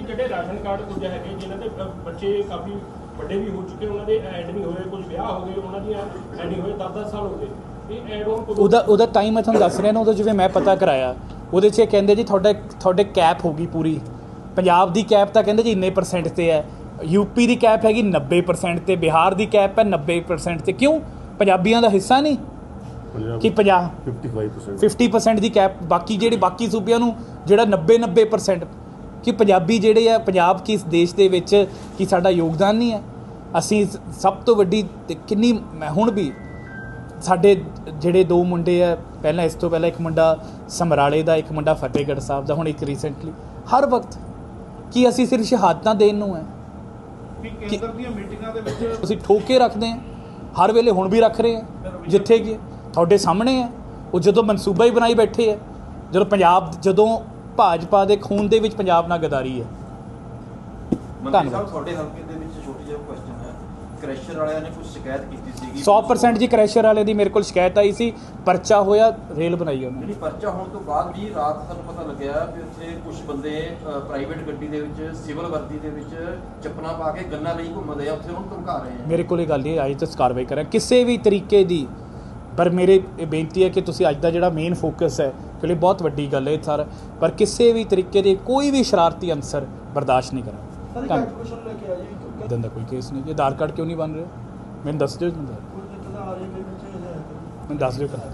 ਜਿਹੜੇ ਰਾਸ਼ਨ ਕਾਰਡ ਦੂਜੇ ਹੈਗੇ ਜਿਨ੍ਹਾਂ ਦੇ ਬੱਚੇ ਕਾਫੀ ਵੱਡੇ ਵੀ ਹੋ ਚੁੱਕੇ ਉਹਨਾਂ ਦੇ ਐਡ ਨਹੀਂ ਹੋਏ ਕੁਝ ਵਿਆਹ ਹੋ ਗਏ ਉਹਨਾਂ ਦੀਆਂ ਐਡ ਨਹੀਂ ਹੋਏ 10-10 ਸਾਲ ਹੋ ਗਏ। ਇਹ ਐਡ ਹੁਣ ਕਦੋਂ- ਉਹਦਾ ਉਹਦਾ ਟਾਈਮ ਮੈਂ ਤੁਹਾਨੂੰ ਦੱਸ ਰਿਹਾ ਨਾ ਉਹਦਾ ਜਿਵੇਂ ਮੈਂ ਪਤਾ ਕਰਾਇਆ ਉਹਦੇ 'ਚ ਇਹ ਕਹਿੰਦੇ ਜੀ ਤੁਹਾਡਾ ਤੁਹਾਡੇ ਕੈਪ ਹੋ ਗਈ ਪੂਰੀ। ਪੰਜਾਬ ਦੀ ਕੈਪ ਤਾਂ ਕਹਿੰਦੇ ਜੀ ਇੰਨੇ ਪਰਸੈਂਟ ਤੇ ਹੈ। ਯੂਪੀ ਦੀ ਕੈਪ ਹੈਗੀ 90% ਤੇ ਬਿਹਾਰ ਦੀ ਕੈਪ ਹੈ 90% ਤੇ। ਕਿਉਂ? ਪੰਜਾਬੀਆਂ ਦਾ ਹਿੱਸਾ ਨਹੀਂ? ਕਿ 50 55% 50% ਦੀ ਕੈਪ ਬਾਕੀ ਜਿਹੜੇ ਬਾਕੀ ਸੂਬਿਆਂ ਨੂੰ ਜਿਹੜਾ 90 90% ਕਿ ਪੰਜਾਬੀ ਜਿਹੜੇ ਆ ਪੰਜਾਬ ਕੀ ਇਸ ਦੇਸ਼ ਦੇ ਵਿੱਚ ਕੀ ਸਾਡਾ ਯੋਗਦਾਨ ਨਹੀਂ ਹੈ? ਅਸੀਂ ਸਭ ਤੋਂ ਵੱਡੀ ਕਿੰਨੀ ਮੈਂ ਹੁਣ ਵੀ ਸਾਡੇ ਜਿਹੜੇ ਦੋ ਮੁੰਡੇ ਆ ਪਹਿਲਾਂ ਇਸ ਤੋਂ ਪਹਿਲਾਂ ਇੱਕ ਮੁੰਡਾ ਸਮਰਾਲੇ ਦਾ ਇੱਕ ਮੁੰਡਾ ਫਤਿਹਗੜ੍ਹ ਸਾਹਿਬ ਦਾ ਹੁਣ ਇੱਕ ਰੀਸੈਂਟਲੀ ਹਰ ਵਕਤ ਕੀ ਅਸੀਂ ਸਿਰਫ ਸ਼ਹਾਦਤਾਂ ਦੇਣ ਨੂੰ ਹੈ? ਵੀ ਕੇਂਦਰ ਦੀਆਂ ਮੀਟਿੰਗਾਂ ਦੇ ਵਿੱਚ ਅਸੀਂ ਠੋਕ ਕੇ ਰੱਖਦੇ ਹਾਂ। ਹਰ ਵੇਲੇ ਹੁਣ ਵੀ ਰੱਖ ਰਹੇ ਹਾਂ ਜਿੱਥੇ ਕਿ ਤੁਹਾਡੇ ਸਾਹਮਣੇ ਹੈ। ਉਹ ਜਦੋਂ ਮਨਸੂਬਾ ਹੀ ਬਣਾਈ ਬੈਠੇ ਹੈ ਜਦੋਂ ਪੰਜਾਬ ਜਦੋਂ ਭਾਜਪਾ ਦੇ ਖੂਨ ਦੇ ਵਿੱਚ ਪੰਜਾਬ ਨਾਲ ਗਦਾਰੀ ਹੈ। ਮੰਤਰੀ। ਸਾਹਿਬ ਤੁਹਾਡੇ ਹਲਕੇ ਦੇ ਵਿੱਚ ਛੋਟੀ ਜਿਹੀ ਕੁਐਸਚਨ ਹੈ। ਕ੍ਰੈਸ਼ਰ ਵਾਲਿਆਂ ਨੇ ਕੁਝ ਸ਼ਿਕਾਇਤ ਕੀਤੀ ਸੀਗੀ? 100% ਜੀ ਕ੍ਰੈਸ਼ਰ ਵਾਲੇ ਦੀ ਮੇਰੇ ਕੋਲ ਸ਼ਿਕਾਇਤ ਆਈ ਸੀ। ਪਰਚਾ ਹੋਇਆ ਰੇਲ ਬਣਾਈ ਉਹਨਾਂ ਨੇ। ਜਿਹੜੀ ਪਰਚਾ ਹੋਣ ਤੋਂ ਬਾਅਦ ਵੀ ਰਾਤ ਸਾਨੂੰ ਪਤਾ ਲੱਗਿਆ ਵੀ ਉੱਥੇ ਕੁਝ ਬੰਦੇ ਪ੍ਰਾਈਵੇਟ ਗੱਡੀ ਦੇ ਵਿੱਚ ਸਿਵਲ ਵਰਦੀ ਦੇ ਵਿੱਚ ਚੱਪਲਾਂ ਪਾ ਕੇ ਗੰਨਾ ਲਈ ਘੁੰਮਦੇ ਆ ਉੱਥੇ ਉਹਨੂੰ ਧਮਕਾ ਰਹੇ ਆ। ਮੇਰੇ ਕੋਲ ਇਹ ਗੱਲ ਨਹੀਂ ਆਈ ਤਾਂ ਕਾਰਵਾਈ ਕਰਾਂ। ਕਿਸੇ ਵੀ ਤਰੀਕੇ ਦੀ ਪਰ ਮੇਰੇ ਇਹ ਬੇਨਤੀ ਹੈ ਕਿ ਤੁਸੀਂ ਅੱਜ ਦਾ ਜਿਹੜਾ ਮੇਨ ਫੋਕਸ ਹੈ ਕਿਉਂਕਿ ਬਹੁਤ ਵੱਡੀ ਗੱਲ ਹੈ ਸਰ। ਪਰ ਕਿਸੇ ਵੀ ਤਰੀਕੇ ਦੇ ਕੋਈ ਵੀ ਸ਼ਰਾਰਤੀ ਅੰਸਰ ਬਰਦਾਸ਼ਤ ਨਹੀਂ ਕਰਾਂਗੇ। ਧੰਨਵਾਦ ਕੁਸ਼ਨ ਲੈ ਕੇ ਆਜੀ ਇਦਾਂ ਦਾ ਕੋਈ ਕੇਸ ਨਹੀਂ। ਜੀ ਆਧਾਰ ਕਾਰਡ ਕਿਉਂ ਨਹੀਂ ਬਣ ਰਿਹਾ? ਮੈਨੂੰ ਦੱਸ ਦਿਓ ਜੀ ਮੈਨੂੰ ਦੱਸ ਦਿਓ ਕਰਾ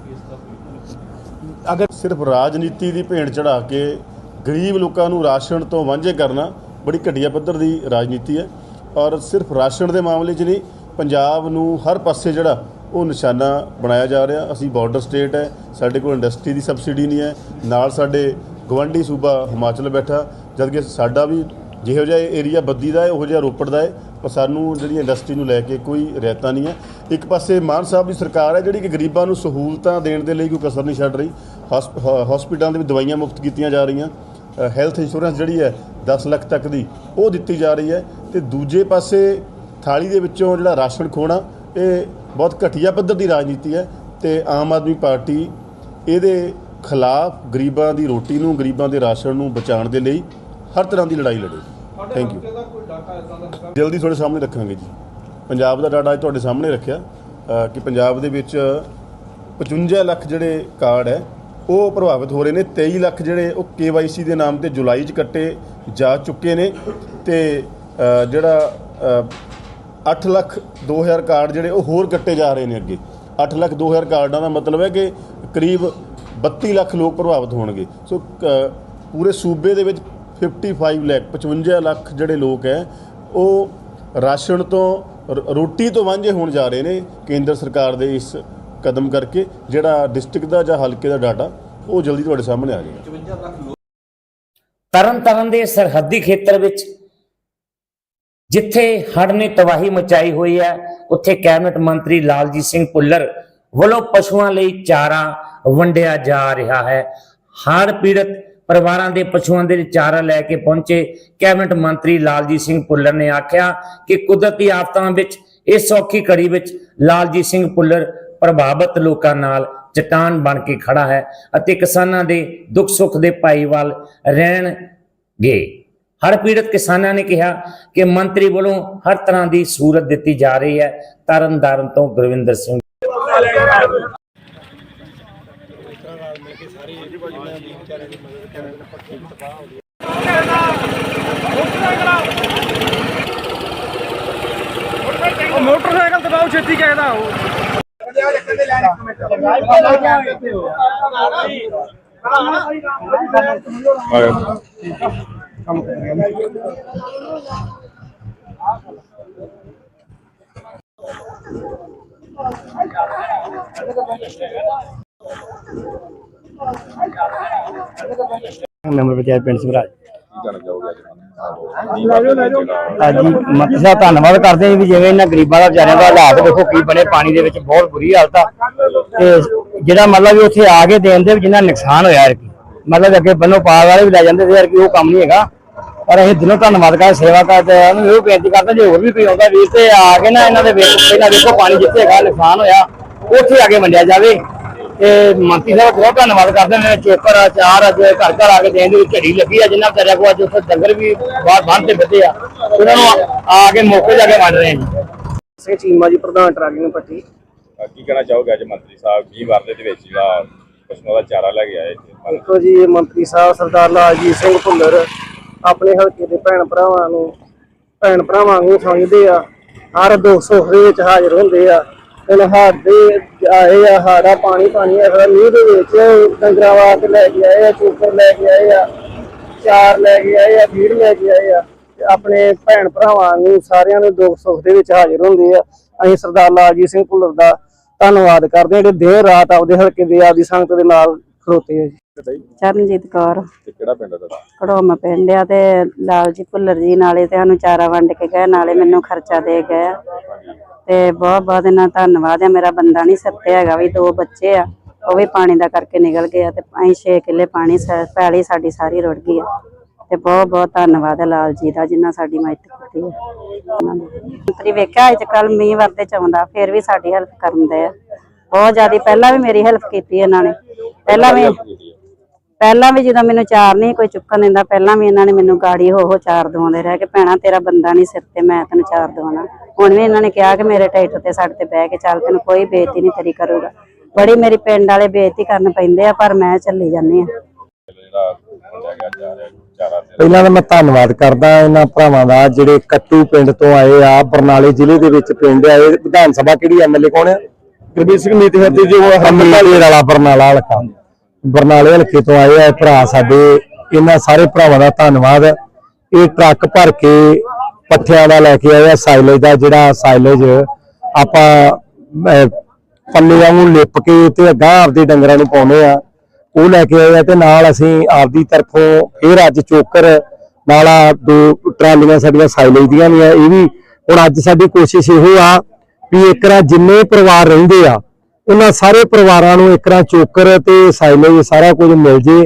ਅਗਰ ਸਿਰਫ ਰਾਜਨੀਤੀ ਦੀ ਭੇਂਟ ਚੜਾ ਕੇ ਗਰੀਬ ਲੋਕਾਂ ਨੂੰ ਰਾਸ਼ਨ ਤੋਂ ਵਾਂਝੇ ਕਰਨਾ ਬੜੀ ਘਟੀਆ ਪੱਧਰ ਦੀ ਰਾਜਨੀਤੀ ਹੈ। ਔਰ ਸਿਰਫ ਰਾਸ਼ਨ ਦੇ ਮਾਮਲੇ 'ਚ ਨਹੀਂ ਪੰਜਾਬ ਨੂੰ ਹਰ ਪਾਸੇ ਜਿਹੜਾ ਉਹ ਨਿਸ਼ਾਨਾ ਬਣਾਇਆ ਜਾ ਰਿਹਾ। ਅਸੀਂ ਬਾਰਡਰ ਸਟੇਟ ਹੈ, ਸਾਡੇ ਕੋਲ ਇੰਡਸਟਰੀ ਦੀ ਸਬਸਿਡੀ ਨਹੀਂ ਹੈ। ਨਾਲ ਸਾਡੇ ਗਵੰਡੀ ਸੂਬਾ ਹਿਮਾਚਲ ਬੈਠਾ। ਜਦਕਿ ਸਾਡਾ ਵੀ ਜਿਹੋ ਜਿਹਾ ਏਰੀਆ ਬੱਦੀ ਦਾ ਹੈ, ਉਹੋ ਜਿਹਾ ਰੋਪੜ ਦਾ ਹੈ। ਪਰ ਸਾਨੂੰ ਜਿਹੜੀ ਇੰਡਸਟਰੀ ਨੂੰ ਲੈ ਕੇ ਕੋਈ ਰਿਆਇਤਾਂ ਨਹੀਂ ਹੈ। ਇੱਕ ਪਾਸੇ ਮਾਨ ਸਾਹਿਬ ਦੀ ਸਰਕਾਰ ਹੈ, ਜਿਹੜੀ ਕਿ ਗਰੀਬਾਂ ਨੂੰ ਸਹੂਲਤਾਂ ਦੇਣ ਦੇ ਲਈ ਕੋਈ ਕਸਰ ਨਹੀਂ ਛੱਡ ਰਹੀ। ਹਸਪ- ਹ- ਹਸਪੀਟਲਾਂ ਦੇ ਵਿੱਚ ਦਵਾਈਆਂ ਮੁਫਤ ਕੀਤੀਆਂ ਜਾ ਰਹੀਆਂ। ਹੈਲਥ ਇੰਸ਼ੋਰੈਂਸ ਜਿਹੜੀ ਹੈ 10 ਲੱਖ ਤੱਕ ਦੀ, ਉਹ ਦਿੱਤੀ ਜਾ ਰਹੀ ਹੈ। ਤੇ ਦੂਜੇ ਪਾਸੇ ਥਾਲੀ ਦੇ ਵਿੱਚੋਂ ਜਿਹੜਾ ਰਾਸ਼ਨ ਖੋਣਾ, ਇਹ ਬਹੁਤ ਘਟੀਆ ਪੱਧਰ ਦੀ ਰਾਜਨੀਤੀ ਹੈ ਤੇ ਆਮ ਆਦਮੀ ਪਾਰਟੀ ਇਹਦੇ ਖਿਲਾਫ ਗਰੀਬਾਂ ਦੀ ਰੋਟੀ ਨੂੰ ਗਰੀਬਾਂ ਦੇ ਰਾਸ਼ਨ ਨੂੰ ਬਚਾਉਣ ਦੇ ਲਈ ਹਰ ਤਰ੍ਹਾਂ ਦੀ ਲੜਾਈ ਲੜੇਗੀ ਥੈਂਕ ਯੂ ਜਲਦੀ ਤੁਹਾਡੇ ਸਾਹਮਣੇ ਰੱਖਾਂਗੇ ਜੀ। ਪੰਜਾਬ ਦਾ ਡਾਟਾ ਅੱਜ ਤੁਹਾਡੇ ਸਾਹਮਣੇ ਰੱਖਿਆ। ਕਿ ਪੰਜਾਬ ਦੇ ਵਿੱਚ 55 ਲੱਖ ਜਿਹੜੇ ਕਾਰਡ ਹੈ ਉਹ ਪ੍ਰਭਾਵਿਤ ਹੋ ਰਹੇ ਨੇ। 23 ਲੱਖ ਜਿਹੜੇ ਉਹ KYC ਦੇ ਨਾਮ ਤੇ ਜੁਲਾਈ 'ਚ ਕੱਟੇ ਜਾ ਚੁੱਕੇ ਨੇ। ਤੇ ਜਿਹੜਾ 8 ਲੱਖ 2000 ਕਾਰਡ ਜਿਹੜੇ ਉਹ ਹੋਰ ਕੱਟੇ ਜਾ ਰਹੇ ਨੇ ਅੱਗੇ। 8 ਲੱਖ 2000 ਕਾਰਡਾਂ ਦਾ ਮਤਲਬ ਹੈ ਕਿ ਕਰੀਬ 32 ਲੱਖ ਲੋਕ ਪ੍ਰਭਾਵਿਤ ਹੋਣਗੇ। ਸੋ ਪੂਰੇ ਸੂਬੇ ਦੇ ਵਿੱਚ 55 ਲੱਖ 55 ਲੱਖ ਜਿਹੜੇ ਲੋਕ ਹੈ, ਉਹ ਰਾਸ਼ਨ ਤੋਂ ਰੋਟੀ ਤੋਂ ਵਾਂਝੇ ਹੋਣ ਜਾ ਰਹੇ ਨੇ ਕੇਂਦਰ ਸਰਕਾਰ ਦੇ ਇਸ ਕਦਮ ਕਰਕੇ, ਜਿਹੜਾ ਡਿਸਟ੍ਰਿਕਟ ਦਾ ਜਾਂ ਹਲਕੇ ਦਾ ਡਾਟਾ, ਉਹ ਜਲਦੀ ਤੁਹਾਡੇ ਸਾਹਮਣੇ ਆ ਜਾਏਗਾ। 55 ਲੱਖ ਲੋਕ ਤਰਨ ਤਾਰਨ ਦੇ ਸਰਹੱਦੀ ਖੇਤਰ ਵਿੱਚ ਜਿੱਥੇ ਹੜ੍ਹ ਨੇ ਤਬਾਹੀ ਮਚਾਈ ਹੋਈ ਹੈ, ਉੱਥੇ ਕੈਬਨਿਟ ਮੰਤਰੀ ਲਾਲਜੀਤ ਸਿੰਘ ਭੁੱਲਰ ਵੱਲੋਂ ਪਸ਼ੂਆਂ ਲਈ ਚਾਰਾ ਵੰਡਿਆ ਜਾ ਰਿਹਾ ਹੈ। ਹੜ ਪੀੜਤ ਪਰਿਵਾਰਾਂ ਦੇ ਪਸ਼ੂਆਂ ਦੇ ਚਾਰਾ ਲੈ ਕੇ ਪਹੁੰਚੇ ਕੈਬਨਿਟ ਮੰਤਰੀ ਲਾਲਜੀਤ ਸਿੰਘ ਭੁੱਲਰ ਨੇ ਆਖਿਆ ਕਿ ਕੁਦਰਤੀ ਆਫਤਾਂ ਵਿੱਚ, ਇਸ ਸੌਖੀ ਘੜੀ ਵਿੱਚ ਲਾਲਜੀਤ ਸਿੰਘ ਭੁੱਲਰ ਪ੍ਰਭਾਵਿਤ ਲੋਕਾਂ ਨਾਲ ਚਟਾਨ ਬਣ ਕੇ ਖੜਾ ਹੈ ਅਤੇ ਕਿਸਾਨਾਂ ਦੇ ਦੁੱਖ ਸੁੱਖ ਦੇ ਭਾਈਵਾਲ ਰਹਿਣਗੇ। ਹਰ ਪੀੜਤ ਕਿਸਾਨਾਂ ਨੇ ਕਿਹਾ ਕਿ ਮੰਤਰੀ ਵੱਲੋਂ ਹਰ ਤਰ੍ਹਾਂ ਦੀ ਸਹੂਲਤ ਦਿੱਤੀ ਜਾ ਰਹੀ ਹੈ। ਤਰਨਤਾਰਨ ਤੋਂ ਗੁਰਵਿੰਦਰ ਸਿੰਘ। ਮੋਟਰਸਾਈਕਲ ਦਬਾਓ ਛੇਤੀ ਕਹਿਦਾ ਉਹ। ਕੰਮ ਕਰ ਰਹੇ ਨੇ ਮੈਂਬਰ ਪੰਚਾਇਤ ਪਿੰਡ ਸਵਰਾਜ ਅੱਜ ਮੰਤਰੀ ਸਾਹਿਬ ਧੰਨਵਾਦ ਕਰਦੇ ਹਾਂ ਵੀ ਜਿਵੇਂ ਇਹਨਾਂ ਗਰੀਬਾਂ ਦਾ ਵਿਚਾਰਿਆਂ ਦਾ ਹਾਲਾਤ ਦੇਖੋ ਕੀ ਬਣੇ ਪਾਣੀ ਦੇ ਵਿੱਚ ਬਹੁਤ ਬੁਰੀ ਹਾਲਤ ਆ। ਤੇ ਜਿਹੜਾ ਮਤਲਬ ਵੀ ਉੱਥੇ ਆ ਕੇ ਦੇਣ ਦੇ ਵੀ ਜਿੰਨਾ ਨੁਕਸਾਨ ਹੋਇਆ ਯਾਰ ਕੀ ਮਤਲਬ ਅੱਗੇ ਬੰਨੋ ਪਾਰ ਵਾਲੇ ਵੀ ਲੈ ਜਾਂਦੇ ਸੀ ਯਾਰ ਕਿ ਉਹ ਕੰਮ ਨਹੀਂ ਹੈਗਾ। ਪਰ ਅਸੀਂ ਦਿਲੋਂ ਧੰਨਵਾਦ ਕਰ ਸੇਵਾ ਕਰਦੇ ਆ ਉਹਨੂੰ ਇਹ ਬੇਨਤੀ ਕਰਦੇ ਜੇ ਹੋਰ ਵੀ ਕੋਈ ਆਉਂਦਾ ਵੀਰ ਤੇ ਆ ਕੇ ਨਾ ਇਹਨਾਂ ਦੇ ਵਿੱਚ ਪਹਿਲਾਂ ਦੇਖੋ ਪਾਣੀ ਜਿੱਥੇ ਹੈਗਾ ਨੁਕਸਾਨ ਹੋਇਆ ਉੱਥੇ ਆ ਕੇ ਵੰਡਿਆ ਜਾਵੇ। ਤੇ ਮੰਤਰੀ ਸਾਹਿਬ ਬਹੁਤ ਧੰਨਵਾਦ ਕਰਦੇ ਨੇ ਚੋਕਰ ਆ ਚਾਰ ਅੱਜ ਘਰ ਘਰ ਆ ਕੇ ਦੇਣ ਦੀ ਵੀ ਝੜੀ ਲੱਗੀ ਆ ਜਿੰਨਾ ਵਿਚਾਰਿਆਂ ਕੋਲ ਅੱਜ ਉੱਥੇ ਡੰਗਰ ਵੀ ਬਾਹਰ ਬੰਨ ਤੇ ਬੱਦੇ ਆ। ਉਹਨਾਂ ਨੂੰ ਆ- ਕੇ ਮੌਕੇ ਜਾ ਕੇ ਵੰਡ ਰਹੇ ਜੀ ਸੇ ਚੀਮਾ ਜੀ ਪ੍ਰਧਾਨ ਟਰਾਲੀ ਨੂੰ ਪੱਟੀ ਕੀ ਕਹਿਣਾ ਚਾਹੋਗੇ ਅੱਜ ਮੰਤਰੀ ਸਾਹਿਬ? ਕੀ ਵਾਰਦੇ ਦੇ ਵਿੱਚ ਜਿਹੜਾ ਪਸ਼ੂਆਂ ਦਾ ਚਾਰਾ ਲੈ ਕੇ ਆਏ ਇੱਥੇ। ਦੇਖੋ ਜੀ ਇਹ ਮੰਤਰੀ ਸਾਹਿਬ ਸਰਦਾਰ ਲਾਲਜੀਤ ਸਿੰਘ ਭੁੱਲਰ ਆਪਣੇ ਹਲਕੇ ਦੇ ਭੈਣ ਭਰਾਵਾਂ ਨੂੰ ਭੈਣ ਭਰਾਵਾਂ ਨੂੰ ਸਮਝਦੇ ਆ। ਹਰ ਦੁੱਖ ਸੁੱਖ ਦੇ ਵਿੱਚ ਹਾਜ਼ਰ ਹੁੰਦੇ ਆ। ਹੁਣ ਸਾਡੇ ਆਏ ਆ ਹਾੜਾ ਪਾਣੀ ਪਾਣੀ ਆ ਮੀਂਹ ਦੇ ਵਿੱਚ ਡੰਗਰਾਂ ਵਾਸਤੇ ਲੈ ਕੇ ਆਏ ਆ ਚੂਕਰ ਲੈ ਕੇ ਆਏ ਆ ਚਾਰ ਲੈ ਕੇ ਆਏ ਆ ਫੀਡ ਲੈ ਕੇ ਆਏ ਆ। ਆਪਣੇ ਭੈਣ ਭਰਾਵਾਂ ਨੂੰ ਸਾਰਿਆਂ ਦੇ ਦੁੱਖ ਸੁੱਖ ਦੇ ਵਿੱਚ ਹਾਜ਼ਰ ਹੁੰਦੇ ਆ। ਅਸੀਂ ਸਰਦਾਰ ਲਾਲਜੀਤ ਸਿੰਘ ਭੁੱਲਰ ਦਾ ਧੰਨਵਾਦ ਕਰਦੇ ਹਾਂ ਜਿਹੜੇ ਦਿਨ ਰਾਤ ਆਪਦੇ ਹਲਕੇ ਦੇ ਆਪਦੀ ਸੰਗਤ ਦੇ ਨਾਲ ਖਲੋਤੇ ਆ ਜੀ। ਚਰਨਜੀਤ ਕੌਰ। ਕਿਹੜਾ ਪਿੰਡ ਕੜੋਮਾ ਆ ਤੇ ਲਾਲ ਜੀ ਭੁੱਲਰ ਜੀ ਨਾਲੇ ਤੇ ਸਾਨੂੰ ਚਾਰਾ ਵੰਡ ਕੇ ਗਏ ਨਾਲੇ ਮੈਨੂੰ ਖਰਚਾ ਦੇ ਗਏ। ਤੇ ਬਹੁਤ ਬਹੁਤ ਇਹਨਾਂ ਧੰਨਵਾਦ ਆ ਮੇਰਾ ਬੰਦਾ ਨਹੀਂ ਸੱਤੇ ਹੈਗਾ ਵੀ ਦੋ ਬੱਚੇ ਆ ਉਹ ਵੀ ਪਾਣੀ ਦਾ ਕਰਕੇ ਨਿਕਲ ਗਏ ਆ ਤੇ ਅਸੀਂ 6 ਕਿੱਲੇ ਪਾਣੀ ਪੈਲੀ ਸਾਡੀ ਸਾਰੀ ਰੁੜ ਗਈ ਆ। ਤੇ ਬਹੁਤ ਬਹੁਤ ਧੰਨਵਾਦ ਹੈ ਲਾਲ ਜੀ ਦਾ ਜਿਨ੍ਹਾਂ ਸਾਡੀ ਮਦਦ ਕੀਤੀ ਹੈ। ਮੰਤਰੀ ਵੇਖਿਆ ਅੱਜ ਕੱਲ ਮੀਂਹ ਵਰਦੇ ਚ ਆਉਂਦਾ ਫਿਰ ਵੀ ਸਾਡੀ ਹੈਲਪ ਕਰਨ ਦੇ ਆ। ਬਹੁਤ ਜ਼ਿਆਦਾ ਪਹਿਲਾਂ ਵੀ ਮੇਰੀ ਹੈਲਪ ਕੀਤੀ ਇਹਨਾਂ ਨੇ। ਪਹਿਲਾਂ ਵੀ ਪਹਿਲਾਂ ਵੀ ਜਦੋਂ ਮੈਨੂੰ ਚਾਰ ਨਹੀਂ ਕੋਈ ਚੁੱਕਣ ਦਿੰਦਾ ਪਹਿਲਾਂ ਵੀ ਇਹਨਾਂ ਨੇ ਮੈਨੂੰ ਗਾੜੀ ਹੋ ਹੋ ਚਾਰ ਦਵਾਉਂਦੇ ਰਹਿ ਕੇ ਭੈਣਾ ਤੇਰਾ ਬੰਦਾ ਨਹੀਂ ਸਿਰ ਤੇ ਮੈਂ ਤੈਨੂੰ ਚਾਰ ਦਵਾਉਣਾ। ਹੁਣ ਵੀ ਇਹਨਾਂ ਨੇ ਕਿਹਾ ਕਿ ਮੇਰੇ ਟਰੈਕਟਰ ਤੇ ਸਾਡੇ ਤੇ ਬਹਿ ਕੇ ਚੱਲ ਤੈਨੂੰ ਕੋਈ ਬੇਇੱਜ਼ਤੀ ਨਹੀਂ ਤੇਰੀ ਕਰੂਗਾ। ਬੜੀ ਮੇਰੀ ਪਿੰਡ ਵਾਲੇ ਬੇਇੱਜ਼ਤੀ ਕਰਨ ਪੈਂਦੇ ਆ ਪਰ ਮੈਂ ਚੱਲੀ ਜਾਂਦੀ ਆ ਪਹਿਲਾਂ ਤਾਂ ਮੈਂ ਧੰਨਵਾਦ ਕਰਦਾ ਇਹਨਾਂ ਭਰਾਵਾਂ ਦਾ ਜਿਹੜੇ ਕੱਟੂ ਪਿੰਡ ਤੋਂ ਆਏ ਆ ਬਰਨਾਲੇ ਜ਼ਿਲ੍ਹੇ ਦੇ ਵਿੱਚ ਪਿੰਡ ਆ। ਇਹ ਵਿਧਾਨ ਸਭਾ ਕਿਹੜੀ ਐਮਐਲਏ ਕੌਣ ਆ? ਗੁਰਬੀਰ ਸਿੰਘ ਨੀਤੀ ਹੱਤੀ ਜੋ ਹਮਲੇ ਵਾਲਾ ਬਰਨਾਲਾ ਹਲਕਾ ਬਰਨਾਲੇ ਹਲਕੇ ਤੋਂ ਆਏ ਆ ਭਰਾ ਸਾਡੇ ਇਹਨਾਂ ਸਾਰੇ ਭਰਾਵਾਂ ਦਾ ਧੰਨਵਾਦ। ਇਹ ਟਰੱਕ ਭਰ ਕੇ ਪੱਠਿਆਂ ਦਾ ਲੈ ਕੇ ਆਏ ਆ ਸਾਈਲੇਜ ਦਾ ਜਿਹੜਾ ਸਾਈਲੇਜ ਆਪਾਂ ਅਹ, ਪੰਨੇ ਵਾਂਗੂ ਲਿਪ ਕੇ ਤੇ ਅਗਾਂਹ ਆਪਦੇ ਡੰਗਰਾਂ ਨੂੰ ਪਾਉਨੇ ਆ। ਉਹ ਲੈ ਕੇ ਆਏ ਆ ਤੇ ਨਾਲ ਅਸੀਂ ਆਪਦੀ ਤਰਫੋਂ ਫੇਰ ਅੱਜ ਚੋਕਰ ਨਾਲ ਆਹ ਦੋ ਟਰਾਲੀਆਂ ਸਾਡੀਆਂ ਸਾਈਲੇਜ ਦੀਆਂ ਵੀ ਆ ਇਹ ਵੀ ਹੁਣ ਅੱਜ ਸਾਡੀ ਕੋਸ਼ਿਸ਼ ਇਹੋ ਆ ਵੀ ਇਕਰਾ ਜਿੰਨੇ ਪਰਿਵਾਰ ਰਹਿੰਦੇ ਆ ਉਹਨਾਂ ਸਾਰੇ ਪਰਿਵਾਰਾਂ ਨੂੰ ਇਕਰਾ ਚੋਕਰ ਤੇ ਸਾਈਲੇਜ ਸਾਰਾ ਕੁਝ ਮਿਲ ਜੇ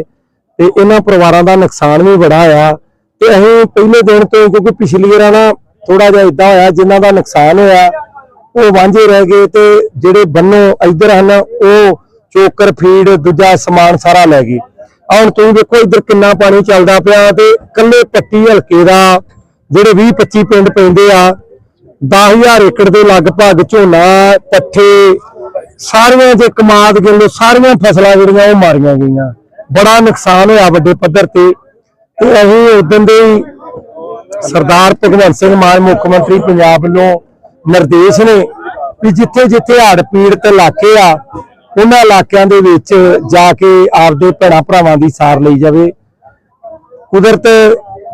ਤੇ ਇਹਨਾਂ ਪਰਿਵਾਰਾਂ ਦਾ ਨੁਕਸਾਨ ਵੀ ਬੜਾ ਆ। ਤੇ ਅਸੀਂ ਪਹਿਲੇ ਦਿਨ ਤੋਂ ਕਿਉਂਕਿ ਪਿਛਲੀ ਵਾਰ ਨਾ ਥੋੜਾ ਜਿਹਾ ਇਦਾਂ ਹੋਇਆ, ਜਿਨ੍ਹਾਂ ਦਾ ਨੁਕਸਾਨ ਹੋਇਆ, ਉਹ ਵਾਂਝੇ ਰਹਿ ਗਏ ਤੇ ਜਿਹੜੇ ਬੰਨੋ ਇੱਧਰ ਹਨ, ਉਹ ਚੋਕਰ, ਫੀਡ, ਦੂਜਾ ਸਮਾਨ ਸਾਰਾ ਲੈ ਗਏ। ਹੁਣ ਤੁਸੀਂ ਦੇਖੋ ਇੱਧਰ ਕਿੰਨਾ ਪਾਣੀ ਚੱਲਦਾ ਪਿਆ ਤੇ ਕੱਲੇ ਪੱਟੀ ਹਲਕੇ ਦਾ ਜਿਹੜੇ 20 25 ਪਿੰਡ ਪੈਂਦੇ ਆ 10000 ਏਕੜ ਦੇ ਲਗਭਗ ਝੋਨਾ, ਪੱਠੇ ਸਾਰੀਆਂ ਜੇ ਕਮਾਦ ਗਿਣ ਸਾਰੀਆਂ ਫਸਲਾਂ ਜਿਹੜੀਆਂ ਉਹ ਮਾਰੀਆਂ ਗਈਆਂ। ਬੜਾ ਨੁਕਸਾਨ ਹੋਇਆ ਵੱਡੇ ਪੱਧਰ ਤੇ। ਤੇ ਅਸੀਂ ਉਦੋਂ ਦੇ ਸਰਦਾਰ ਭਗਵੰਤ ਸਿੰਘ ਮਾਨ, ਮੁੱਖ ਮੰਤਰੀ ਪੰਜਾਬ ਵੱਲੋਂ ਨਿਰਦੇਸ਼ ਨੇ ਵੀ ਜਿੱਥੇ ਜਿੱਥੇ ਹੜ ਪੀੜਤ ਇਲਾਕੇ ਆ, ਉਹਨਾਂ ਇਲਾਕਿਆਂ ਦੇ ਵਿੱਚ ਜਾ ਕੇ ਆਪਦੇ ਭੈਣਾਂ ਭਰਾਵਾਂ ਦੀ ਸਾਰ ਲਈ ਜਾਵੇ। ਕੁਦਰਤ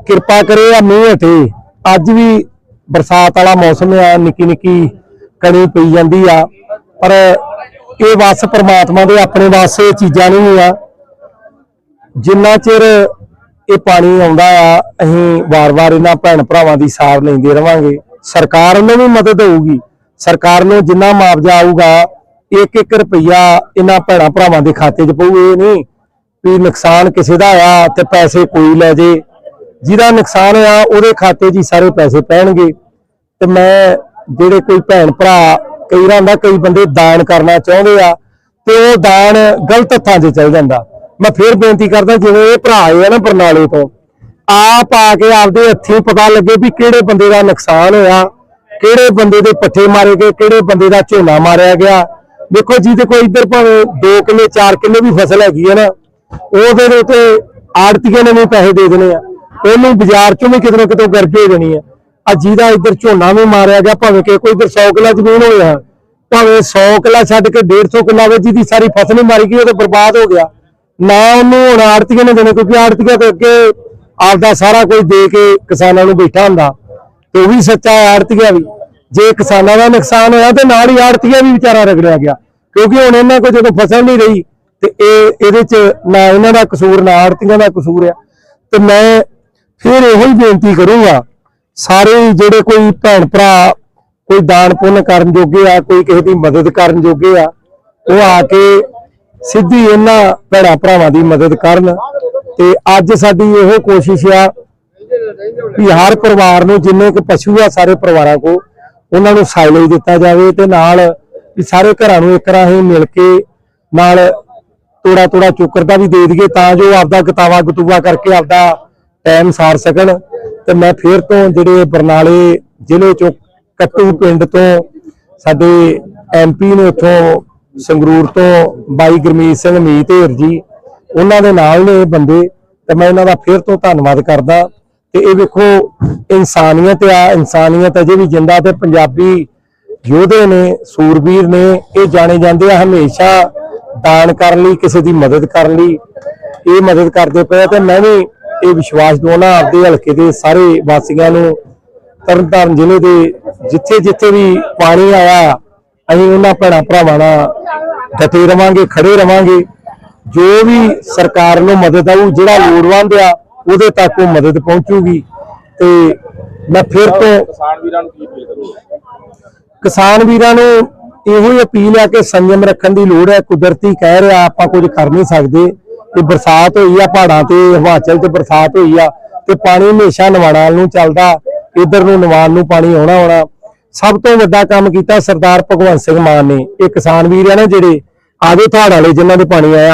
ਕਿਰਪਾ ਕਰੇ ਆ ਮੀਂਹ ਹਟੇ ਅੱਜ ਵੀ ਬਰਸਾਤ ਵਾਲਾ ਮੌਸਮ ਆ, ਨਿੱਕੀ ਨਿੱਕੀ ਕਣੀ ਪਈ ਜਾਂਦੀ ਆ। ਪਰ ਇਹ ਵਸ ਪਰਮਾਤਮਾ ਦੇ ਆਪਣੇ ਵਾਸਤੇ ਚੀਜ਼ਾਂ ਨਹੀਂ ਆ। ਜਿੰਨਾ ਚਿਰ ਇਹ ਪਾਣੀ ਆਉਂਦਾ ਆ, ਅਸੀਂ ਵਾਰ-ਵਾਰ ਇਹਨਾਂ ਭੈਣ ਭਰਾਵਾਂ ਦੀ ਸਾਰ ਲੈਂਦੇ ਰਵਾਂਗੇ। ਸਰਕਾਰ ਨੂੰ ਵੀ ਮਦਦ ਹੋਊਗੀ। ਸਰਕਾਰ ਨੂੰ ਜਿੰਨਾ ਮੁਆਵਜ਼ਾ ਆਊਗਾ ਇੱਕ ਇੱਕ ਰੁਪਈਆ ਇਹਨਾਂ ਭੈਣਾਂ ਭਰਾਵਾਂ ਦੇ ਖਾਤੇ 'ਚ ਪਊ। ਇਹ ਨਹੀਂ ਵੀ ਨੁਕਸਾਨ ਕਿਸੇ ਦਾ ਆ ਤੇ ਪੈਸੇ ਕੋਈ ਲੈ ਜੇ। ਜਿਹਦਾ ਨੁਕਸਾਨ ਆ, ਉਹਦੇ ਖਾਤੇ 'ਚ ਹੀ ਸਾਰੇ ਪੈਸੇ ਪੈਣਗੇ। ਤੇ ਮੈਂ, ਜਿਹੜੇ ਕੋਈ ਭੈਣ ਭਰਾ ਕਈ ਵਾਰ ਹੁੰਦਾ ਕਈ ਬੰਦੇ ਦਾਨ ਕਰਨਾ ਚਾਹੁੰਦੇ ਆ ਤੇ ਉਹ ਦਾਨ ਗਲਤ ਹੱਥਾਂ 'ਚ ਚਲ ਜਾਂਦਾ। ਮੈਂ ਫੇਰ ਬੇਨਤੀ ਕਰਦਾ, ਜਿਵੇਂ ਇਹ ਭਰਾ ਆਏ ਆ ਨਾ ਬਰਨਾਲੇ ਤੋਂ, ਆਪ ਆ ਕੇ ਆਪਦੇ ਹੱਥੀਂ ਪਤਾ ਲੱਗੇ ਵੀ ਕਿਹੜੇ ਬੰਦੇ ਦਾ ਨੁਕਸਾਨ ਹੋਇਆ, ਕਿਹੜੇ ਬੰਦੇ ਦੇ ਪੱਠੇ ਮਾਰੇ ਗਏ, ਕਿਹੜੇ ਬੰਦੇ ਦਾ ਝੋਨਾ ਮਾਰਿਆ ਗਿਆ। ਦੇਖੋ ਜਿਹਦੇ ਕੋਈ ਇੱਧਰ ਭਾਵੇਂ 2 ਕਿੱਲੇ 4 ਕਿੱਲੇ ਵੀ ਫਸਲ ਹੈਗੀ ਹੈ ਨਾ, ਉਹਦੇ ਦੇ ਉੱਤੇ ਆੜਤੀਆਂ ਨੇ ਵੀ ਪੈਸੇ ਦੇ ਦੇਣੇ ਆ। ਉਹਨੂੰ ਬਾਜ਼ਾਰ ਚੋਂ ਵੀ ਕਿਤੇ ਨਾ ਕਿਤੇ ਗਰਜ ਹੋ ਜਾਣੀ ਆ। ਆ ਜਿਹਦਾ ਇੱਧਰ ਝੋਨਾ ਵੀ ਮਾਰਿਆ ਗਿਆ, ਭਾਵੇਂ ਕਿ ਕੋਈ ਇੱਧਰ 100 ਕਿੱਲਾ ਜ਼ਮੀਨ ਹੋਇਆ ਭਾਵੇਂ 100 ਕਿੱਲਾ ਛੱਡ ਕੇ 150 ਕਿੱਲਾ ਵਿੱਚ ਜਿਹਦੀ ਸਾਰੀ ਫਸਲ ਹੀ ਮਾਰੀ ਗਈ, ਉਹ ਤੇ ਬਰਬਾਦ ਹੋ ਗਿਆ। ਨਾ ਉਹਨੂੰ ਹੁਣ ਆੜਤੀਆਂ ਨੇ ਦੇਣੇ, ਕਿਉਂਕਿ ਆੜਤੀਆਂ ਤੋਂ ਅੱਗੇ ਆਪਦਾ ਸਾਰਾ ਕੁਝ ਦੇ ਕੇ ਕਿਸਾਨਾਂ ਨੂੰ ਬੈਠਾ ਹੁੰਦਾ। ਤੇ ਉਹ ਵੀ ਸੱਚਾ ਆੜਤੀਆਂ ਵੀ। ਜੇ ਕਿਸਾਨਾਂ ਦਾ ਨੁਕਸਾਨ ਹੋਇਆ, ਤੇ ਨਾਲ ਹੀ ਆੜਤੀਆਂ ਵੀ ਵਿਚਾਰਾ ਰਗੜਿਆ ਗਿਆ। ਕਿਉਂਕਿ ਹੁਣ ਇਹਨਾਂ ਕੋਲ ਜਦੋਂ ਫਸਲ ਨਹੀਂ ਰਹੀ, ਤੇ ਇਹ ਇਹਦੇ ਚ ਨਾ ਇਹਨਾਂ ਦਾ ਕਸੂਰ, ਨਾ ਆੜਤੀਆਂ ਦਾ ਕਸੂਰ ਆ। ਤੇ ਮੈਂ ਫਿਰ ਇਹੋ ਹੀ ਬੇਨਤੀ ਕਰੂੰਗਾ ਸਾਰੇ ਜਿਹੜੇ ਕੋਈ ਭੈਣ ਭਰਾ, ਕੋਈ ਦਾਨ ਪੁੰਨ ਕਰਨ ਜੋਗੇ ਆ, ਕੋਈ ਕਿਸੇ ਦੀ ਮਦਦ ਕਰਨ ਜੋਗੇ ਆ, ਉਹ ਆ ਕੇ ਸਿੱਧੀ ਇਹਨਾਂ ਭੈਣਾਂ ਭਰਾਵਾਂ ਦੀ ਮਦਦ ਕਰਨ। ਤੇ ਅੱਜ ਸਾਡੀ ਇਹੋ ਕੋਸ਼ਿਸ਼ ਆ ਵੀ ਹਰ ਪਰਿਵਾਰ ਨੂੰ, ਜਿੰਨੇ ਕੁ ਪਸ਼ੂ ਆ ਸਾਰੇ ਪਰਿਵਾਰਾਂ ਕੋ ਉਹਨਾਂ ਨੂੰ ਸਾਈਲੇਜ ਦਿੱਤਾ ਜਾਵੇ ਤੇ ਨਾਲ ਸਾਰੇ ਘਰਾਂ ਨੂੰ ਇੱਕ ਰਾਹੀਂ ਮਿਲ ਕੇ ਨਾਲ ਤੋੜਾ ਤੋੜਾ ਚੋਕਰ ਦਾ ਵੀ ਦੇ ਦਈਏ, ਤਾਂ ਜੋ ਆਪਦਾ ਗਤਾਵਾ ਗਤੂਆ ਕਰਕੇ ਆਪਦਾ ਟਾਈਮ ਸਾਰ ਸਕਣ। ਤੇ ਮੈਂ ਫੇਰ ਤੋਂ ਜਿਹੜੇ ਬਰਨਾਲੇ ਜ਼ਿਲ੍ਹੇ ਚੋਂ ਕੱਟੂ ਪਿੰਡ ਤੋਂ ਸਾਡੇ ਐਮਪੀ ਨੇ ਉੱਥੋਂ ਸੰਗਰੂਰ ਤੋਂ ਬਾਈ ਗੁਰਮੀਤ ਸਿੰਘ ਮੀਤ ਢੇਰ ਜੀ, ਉਹਨਾਂ ਦੇ ਨਾਲ ਨੇ ਇਹ ਬੰਦੇ ਤੇ ਮੈਂ ਇਹਨਾਂ ਦਾ ਫੇਰ ਤੋਂ ਧੰਨਵਾਦ ਕਰਦਾ। ਤੇ ਇਹ ਵੇਖੋ, ਇਨਸਾਨੀਅਤ ਆ, ਇਨਸਾਨੀਅਤ ਅਜੇ ਵੀ ਜਿੰਦਾ ਤੇ ਪੰਜਾਬੀ ਯੋਧੇ ਨੇ, ਸੂਰਬੀਰ ਨੇ, ਇਹ ਜਾਣੇ ਜਾਂਦੇ ਆ ਹਮੇਸ਼ਾ ਦਾਨ ਕਰਨ ਲਈ, ਕਿਸੇ ਦੀ ਮਦਦ ਕਰਨ ਲਈ। ਇਹ ਮਦਦ ਕਰਦੇ ਪਏ ਆ ਤੇ ਮੈਂ ਵੀ ਇਹ ਵਿਸ਼ਵਾਸ ਦਵਾਉਣਾ ਆਪਦੇ ਹਲਕੇ ਦੇ ਸਾਰੇ ਵਾਸੀਆਂ ਨੂੰ ਤਰਨਤਾਰਨ ਜ਼ਿਲ੍ਹੇ ਦੇ ਜਿੱਥੇ ਜਿੱਥੇ ਵੀ ਪਾਣੀ ਆਇਆ ਅਸੀਂ ਉਹਨਾਂ ਭੈਣਾਂ ਭਰਾਵਾਂ ਨਾਲ ਡਟੇ ਰਵਾਂਗੇ ਖੜੇ ਰਵਾਂਗੇ। ਜੋ ਵੀ ਸਰਕਾਰ ਨੂੰ ਮਦਦ ਆਊ ਜਿਹੜਾ ਲੋੜਵੰਦ ਆ ਉਹਦੇ ਤੱਕ ਉਹ ਮਦਦ ਪਹੁੰਚੂਗੀ। ਤੇ ਮੈਂ ਫਿਰ ਤੋਂ ਕਿਸਾਨ ਵੀਰਾਂ ਨੂੰ ਕੀ ਅਪੀਲ ਕਰੋਗੇ? ਕਿਸਾਨ ਵੀਰਾਂ ਨੂੰ ਇਹੋ ਹੀ ਅਪੀਲ ਹੈ ਕਿ ਸੰਯਮ ਰੱਖਣ ਦੀ ਲੋੜ ਹੈ। ਕੁਦਰਤੀ ਕਹਿ ਰਿਹਾ ਆਪਾਂ ਕੁਝ ਕਰ ਨਹੀਂ ਸਕਦੇ। ਕਿ ਬਰਸਾਤ ਹੋਈ ਆ, ਪਹਾੜਾਂ ਤੇ, ਹਿਮਾਚਲ ਤੇ ਬਰਸਾਤ ਹੋਈ ਆ ਤੇ ਪਾਣੀ ਹਮੇਸ਼ਾ ਨਵਾਣਾ ਨੂੰ ਚੱਲਦਾ, ਇਧਰ ਨੂੰ ਨਵਾਣ ਨੂੰ ਪਾਣੀ ਆਉਣਾ ਆਉਣਾ। ਸਭ ਤੋਂ ਵੱਡਾ ਕੰਮ ਕੀਤਾ ਸਰਦਾਰ ਭਗਵੰਤ ਸਿੰਘ ਮਾਨ ਨੇ। ਇਹ ਕਿਸਾਨ ਵੀਰ ਆ ਨਾ ਜਿਹੜੇ ਆਦੇ ਥਾੜ ਵਾਲੇ ਜਿਨ੍ਹਾਂ ਦੇ ਪਾਣੀ ਆਇਆ।